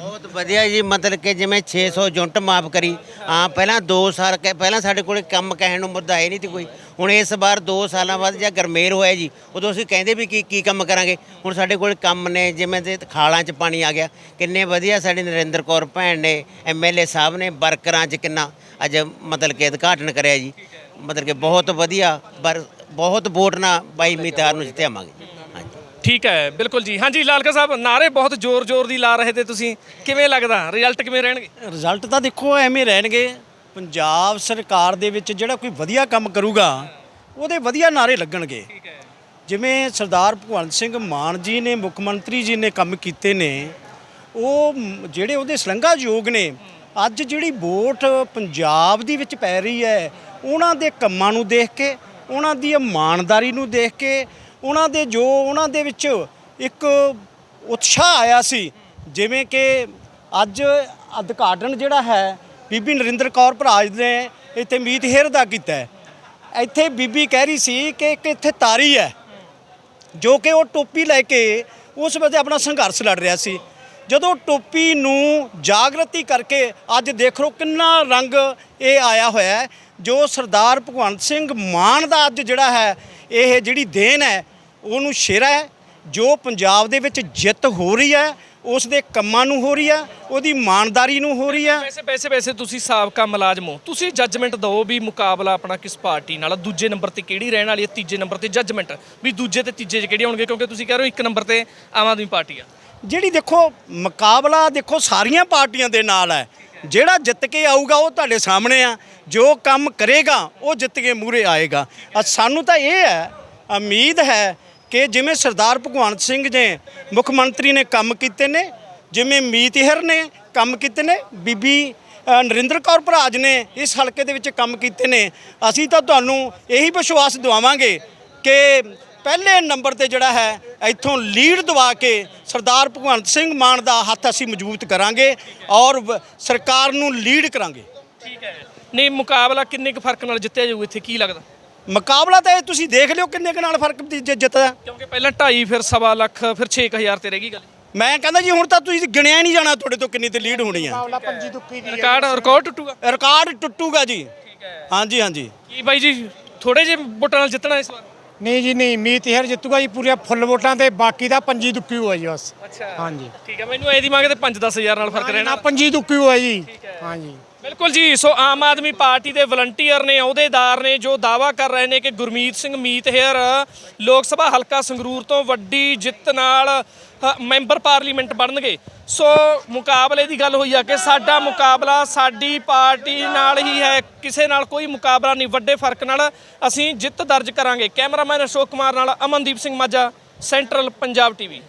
ਬਹੁਤ ਵਧੀਆ ਜੀ ਮਤਲਬ ਕਿ ਜਿਵੇਂ 600 ਯੂਨਿਟ ਮਾਫ ਕਰੀ ਹਾਂ ਪਹਿਲਾਂ 2 ਸਾਲ ਕੇ ਪਹਿਲਾਂ ਸਾਡੇ ਕੋਲੇ ਕੰਮ ਕਹਿਣ ਨੂੰ ਮੁੱਦਾ ਹੈ ਨਹੀਂ ਸੀ ਕੋਈ। ਹੁਣ ਇਸ ਵਾਰ 2 ਸਾਲਾਂ ਬਾਅਦ ਜਾਂ ਗਰਮੇਰ ਹੋਇਆ ਜੀ ਉਦੋਂ ਅਸੀਂ ਕਹਿੰਦੇ ਵੀ ਕੀ ਕੀ ਕੰਮ ਕਰਾਂਗੇ। ਹੁਣ ਸਾਡੇ ਕੋਲ ਕੰਮ ਨੇ ਜਿਵੇਂ ਤੇ ਖਾਲਾਂ 'ਚ ਪਾਣੀ ਆ ਗਿਆ। ਕਿੰਨੇ ਵਧੀਆ ਸਾਡੇ ਨਰਿੰਦਰ ਕੌਰ ਭੈਣ ਨੇ ਐਮਐਲਏ ਸਾਹਿਬ ਨੇ ਵਰਕਰਾਂ 'ਚ ਕਿੰਨਾ ਅੱਜ ਮਤਲਬ ਕਿ ਉਦਘਾਟਨ ਕਰਿਆ ਜੀ। ਮਤਲਬ ਕਿ ਬਹੁਤ ਵਧੀਆ ਪਰ ਬਹੁਤ ਵੋਟ ਨਾਲ ਬਾਈ ਮਿਤਾਰ ਨੂੰ ਜਿੱਤਿਆਵਾਂਗੇ ਠੀਕ ਹੈ ਬਿਲਕੁਲ ਜੀ। ਹਾਂਜੀ ਲਾਲਕਾ ਸਾਹਿਬ ਨਾਰੇ ਬਹੁਤ ਜ਼ੋਰ-ਜ਼ੋਰ ਦੀ ਲਾ ਰਹੇ ਤੇ ਤੁਸੀਂ। ਕਿਵੇਂ ਲੱਗਦਾ? ਰਿਜ਼ਲਟ ਕਿਵੇਂ ਰਹਿਣਗੇ? ਰਿਜ਼ਲਟ ਤਾਂ ਦੇਖੋ ਐਵੇਂ ਰਹਿਣਗੇ। ਪੰਜਾਬ ਸਰਕਾਰ ਦੇ ਵਿੱਚ ਜਿਹੜਾ ਕੋਈ ਵਧੀਆ ਕੰਮ ਕਰੂਗਾ ਉਹਦੇ ਵਧੀਆ ਨਾਰੇ ਲੱਗਣਗੇ। ਜਿਵੇਂ ਸਰਦਾਰ ਭਗਵੰਤ ਸਿੰਘ ਮਾਨ ਜੀ ਨੇ ਮੁੱਖ ਮੰਤਰੀ ਜੀ ਨੇ ਕੰਮ ਕੀਤੇ ਨੇ ਉਹ ਜਿਹੜੇ ਉਹਦੇ ਸ਼ਲਾਘਾਯੋਗ ਨੇ ਅੱਜ ਜਿਹੜੀ ਵੋਟ ਪੰਜਾਬ ਦੀ ਵਿੱਚ ਪੈ ਰਹੀ ਹੈ ਉਹਨਾਂ ਦੇ ਕੰਮਾਂ ਨੂੰ ਦੇਖ ਕੇ ਉਹਨਾਂ ਦੀ ਇਮਾਨਦਾਰੀ ਨੂੰ ਦੇਖ ਕੇ ਉਹਨਾਂ ਦੇ ਜੋ ਉਹਨਾਂ ਦੇ ਵਿੱਚ ਇੱਕ ਉਤਸ਼ਾਹ ਆਇਆ ਸੀ, ਜਿਵੇਂ ਕਿ ਅੱਜ ਉਦਘਾਟਨ ਜਿਹੜਾ ਹੈ, ਬੀਬੀ ਨਰਿੰਦਰ ਕੌਰ ਭਰਾਜ ਨੇ ਇੱਥੇ ਮੀਤ ਹੇਰ ਦਾ ਕੀਤਾ ਹੈ। ਇੱਥੇ ਬੀਬੀ ਕਹਿ ਰਹੀ ਸੀ ਕਿ ਇੱਕ ਇੱਥੇ ਤਾਰੀ ਹੈ, ਜੋ ਕਿ ਉਹ ਟੋਪੀ ਲੈ ਕੇ ਉਸ ਵੇਲੇ ਆਪਣਾ ਸੰਘਰਸ਼ ਲੜ ਰਿਹਾ ਸੀ। ਜਦੋਂ ਟੋਪੀ ਨੂੰ ਜਾਗਰਤੀ ਕਰਕੇ ਅੱਜ ਦੇਖ ਲਓ ਕਿੰਨਾ ਰੰਗ ਇਹ ਆਇਆ ਹੋਇਆ ਜੋ ਸਰਦਾਰ ਭਗਵੰਤ ਸਿੰਘ ਮਾਨ ਦਾ ਅੱਜ ਜਿਹੜਾ ਹੈ, ਇਹ ਜਿਹੜੀ ਦੇਣ ਹੈ ਉਹਨੂੰ ਸ਼ੇਰਾ ਹੈ ਜੋ ਪੰਜਾਬ ਦੇ ਵਿੱਚ ਜਿੱਤ ਹੋ ਰਹੀ ਹੈ ਉਸ ਦੇ ਕੰਮਾਂ ਨੂੰ ਹੋ ਰਹੀ ਹੈ ਉਹਦੀ ਇਮਾਨਦਾਰੀ ਨੂੰ ਹੋ ਰਹੀ ਹੈ। ਵੈਸੇ ਵੈਸੇ ਵੈਸੇ ਤੁਸੀਂ ਸਾਬਕਾ ਮੁਲਾਜ਼ਮ ਹੋ। ਤੁਸੀਂ ਜੱਜਮੈਂਟ ਦਿਓ ਵੀ ਮੁਕਾਬਲਾ ਆਪਣਾ ਕਿਸ ਪਾਰਟੀ ਨਾਲ ਆ, ਦੂਜੇ ਨੰਬਰ ਤੇ ਕਿਹੜੀ ਰਹਿਣ ਵਾਲੀ ਹੈ ਤੀਜੇ ਨੰਬਰ ਤੇ ਜੱਜਮੈਂਟ ਵੀ ਦੂਜੇ ਤੇ ਤੀਜੇ 'ਚ ਕਿਹੜੇ ਹੋਣਗੇ ਕਿਉਂਕਿ ਤੁਸੀਂ ਕਹਿ ਰਹੇ ਹੋ ਇੱਕ ਨੰਬਰ ਤੇ ਆਮ ਆਦਮੀ ਪਾਰਟੀ ਆ। ਜਿਹੜੀ ਦੇਖੋ ਮੁਕਾਬਲਾ ਦੇਖੋ ਸਾਰੀਆਂ ਪਾਰਟੀਆਂ ਦੇ ਨਾਲ ਹੈ। ਜਿਹੜਾ ਜਿੱਤ ਕੇ ਆਊਗਾ ਉਹ ਤੁਹਾਡੇ ਸਾਹਮਣੇ ਆ। ਜੋ ਕੰਮ ਕਰੇਗਾ ਉਹ ਜਿੱਤ ਕੇ ਮੂਹਰੇ ਆਏਗਾ। ਅ ਸਾਨੂੰ ਤਾਂ ਇਹ ਹੈ ਉਮੀਦ ਹੈ ਕਿ ਜਿਵੇਂ ਸਰਦਾਰ ਭਗਵੰਤ ਸਿੰਘ ਜੀ ਮੁੱਖ ਮੰਤਰੀ ਨੇ ਕੰਮ ਕੀਤੇ ਨੇ, ਜਿਵੇਂ ਮੀਤਹਿਰ ਨੇ ਕੰਮ ਕੀਤੇ ਨੇ, ਬੀਬੀ ਨਰਿੰਦਰ ਕੌਰ ਭਰਾਜ ਨੇ ਇਸ ਹਲਕੇ ਦੇ ਵਿੱਚ ਕੰਮ ਕੀਤੇ ਨੇ। ਅਸੀਂ ਤਾਂ ਤੁਹਾਨੂੰ ਇਹੀ ਵਿਸ਼ਵਾਸ ਦਿਵਾਵਾਂਗੇ ਕਿ ਪਹਿਲੇ ਨੰਬਰ ਤੇ ਜਿਹੜਾ ਹੈ, ਇੱਥੋਂ ਲੀਡ ਦਵਾ ਕੇ ਸਰਦਾਰ ਭਗਵੰਤ ਸਿੰਘ ਮਾਨ ਦਾ ਹੱਥ ਅਸੀਂ ਮਜ਼ਬੂਤ ਕਰਾਂਗੇ ਔਰ ਸਰਕਾਰ ਨੂੰ ਲੀਡ ਕਰਾਂਗੇ। ਠੀਕ ਹੈ। ਨਹੀਂ, ਮੁਕਾਬਲਾ ਕਿੰਨੇ ਕੁ ਫ਼ਰਕ ਨਾਲ ਜਿੱਤਿਆ ਜਾਊ ਇੱਥੇ? ਕੀ ਲੱਗਦਾ? ਮੁਕਾਬਲਾ ਤਾਂ ਇਹ ਤੁਸੀਂ ਦੇਖ ਲਿਓ ਕਿੰਨੇ ਕੁ ਨਾਲ ਫ਼ਰਕ ਜਿ- ਜਿੱਤਦਾ। ਕਿਉਂਕਿ ਪਹਿਲਾਂ 2.5 ਫਿਰ ਸਵਾ ਲੱਖ ਫਿਰ 6000 ਤੇ ਰਹਿ ਗਈ ਗੱਲ। ਮੈਂ ਕਹਿੰਦਾ ਜੀ ਹੁਣ ਤਾਂ ਤੁਸੀਂ ਗਿਣਿਆ ਹੀ ਨਹੀਂ ਜਾਣਾ ਤੁਹਾਡੇ ਤੋਂ ਕਿੰਨੀ ਤੇ ਲੀਡ ਹੋਣੀ ਆ। ਰਿਕਾਰਡ ਰਿਕਾਰਡ ਟੁੱਟੂਗਾ। ਰਿਕਾਰਡ ਟੁੱਟੂਗਾ ਜੀ। ਹਾਂਜੀ ਹਾਂਜੀ। ਕੀ ਬਾਈ ਜੀ ਥੋੜੇ ਜਿਹੇ ਵੋਟਾਂ ਨਾਲ ਜਿੱਤਣਾ ਇਸ ਵਾਰ? ਨਹੀਂ ਜੀ ਨਹੀਂ ਮੀਤ ਹੇਰ ਜਿੱਤੂਗਾ ਜੀ ਪੂਰੇ ਫੁੱਲ ਵੋਟਾਂ ਤੇ ਬਾਕੀ ਦਾ ਪੰਜੀ ਦੁੱਕੀ ਹੋਇਆ ਜੀ ਬਸ। ਅੱਛਾ। ਹਾਂਜੀ। ਠੀਕ ਹੈ ਮੈਨੂੰ ਇਹਦੀ ਮੰਗ ਤੇ 5-10000 ਨਾਲ ਫ਼ਰਕ ਨਾ ਰਹਿਣਾ। ਪੰਜੀ ਦੁੱਕੀ ਹੋਇਆ ਜੀ। ਹਾਂਜੀ। ਬਿਲਕੁਲ ਜੀ, ਸੋ ਆਮ ਆਦਮੀ ਪਾਰਟੀ ਦੇ ਵਲੰਟੀਅਰ ਨੇ, ਅਹੁਦੇਦਾਰ ਨੇ ਜੋ ਦਾਵਾ ਕਰ ਰਹੇ ਨੇ ਕਿ ਗੁਰਮੀਤ ਸਿੰਘ ਮੀਤਹਿਰ ਲੋਕ ਸਭਾ ਹਲਕਾ ਸੰਗਰੂਰ ਤੋਂ ਵੱਡੀ ਜਿੱਤ ਨਾਲ ਮੈਂਬਰ ਪਾਰਲੀਮੈਂਟ ਬਣਨਗੇ। ਸੋ ਮੁਕਾਬਲੇ ਦੀ ਗੱਲ ਹੋਈ ਆ ਕਿ ਸਾਡਾ ਮੁਕਾਬਲਾ ਸਾਡੀ ਪਾਰਟੀ ਨਾਲ ਹੀ ਹੈ, ਕਿਸੇ ਨਾਲ ਕੋਈ ਮੁਕਾਬਲਾ ਨਹੀਂ। ਵੱਡੇ ਫ਼ਰਕ ਨਾਲ ਅਸੀਂ ਜਿੱਤ ਦਰਜ ਕਰਾਂਗੇ। ਕੈਮਰਾਮੈਨ ਅਸ਼ੋਕ ਕੁਮਾਰ ਨਾਲ ਅਮਨਦੀਪ ਸਿੰਘ ਮਾਝਾ, ਸੈਂਟਰਲ ਪੰਜਾਬ ਟੀਵੀ।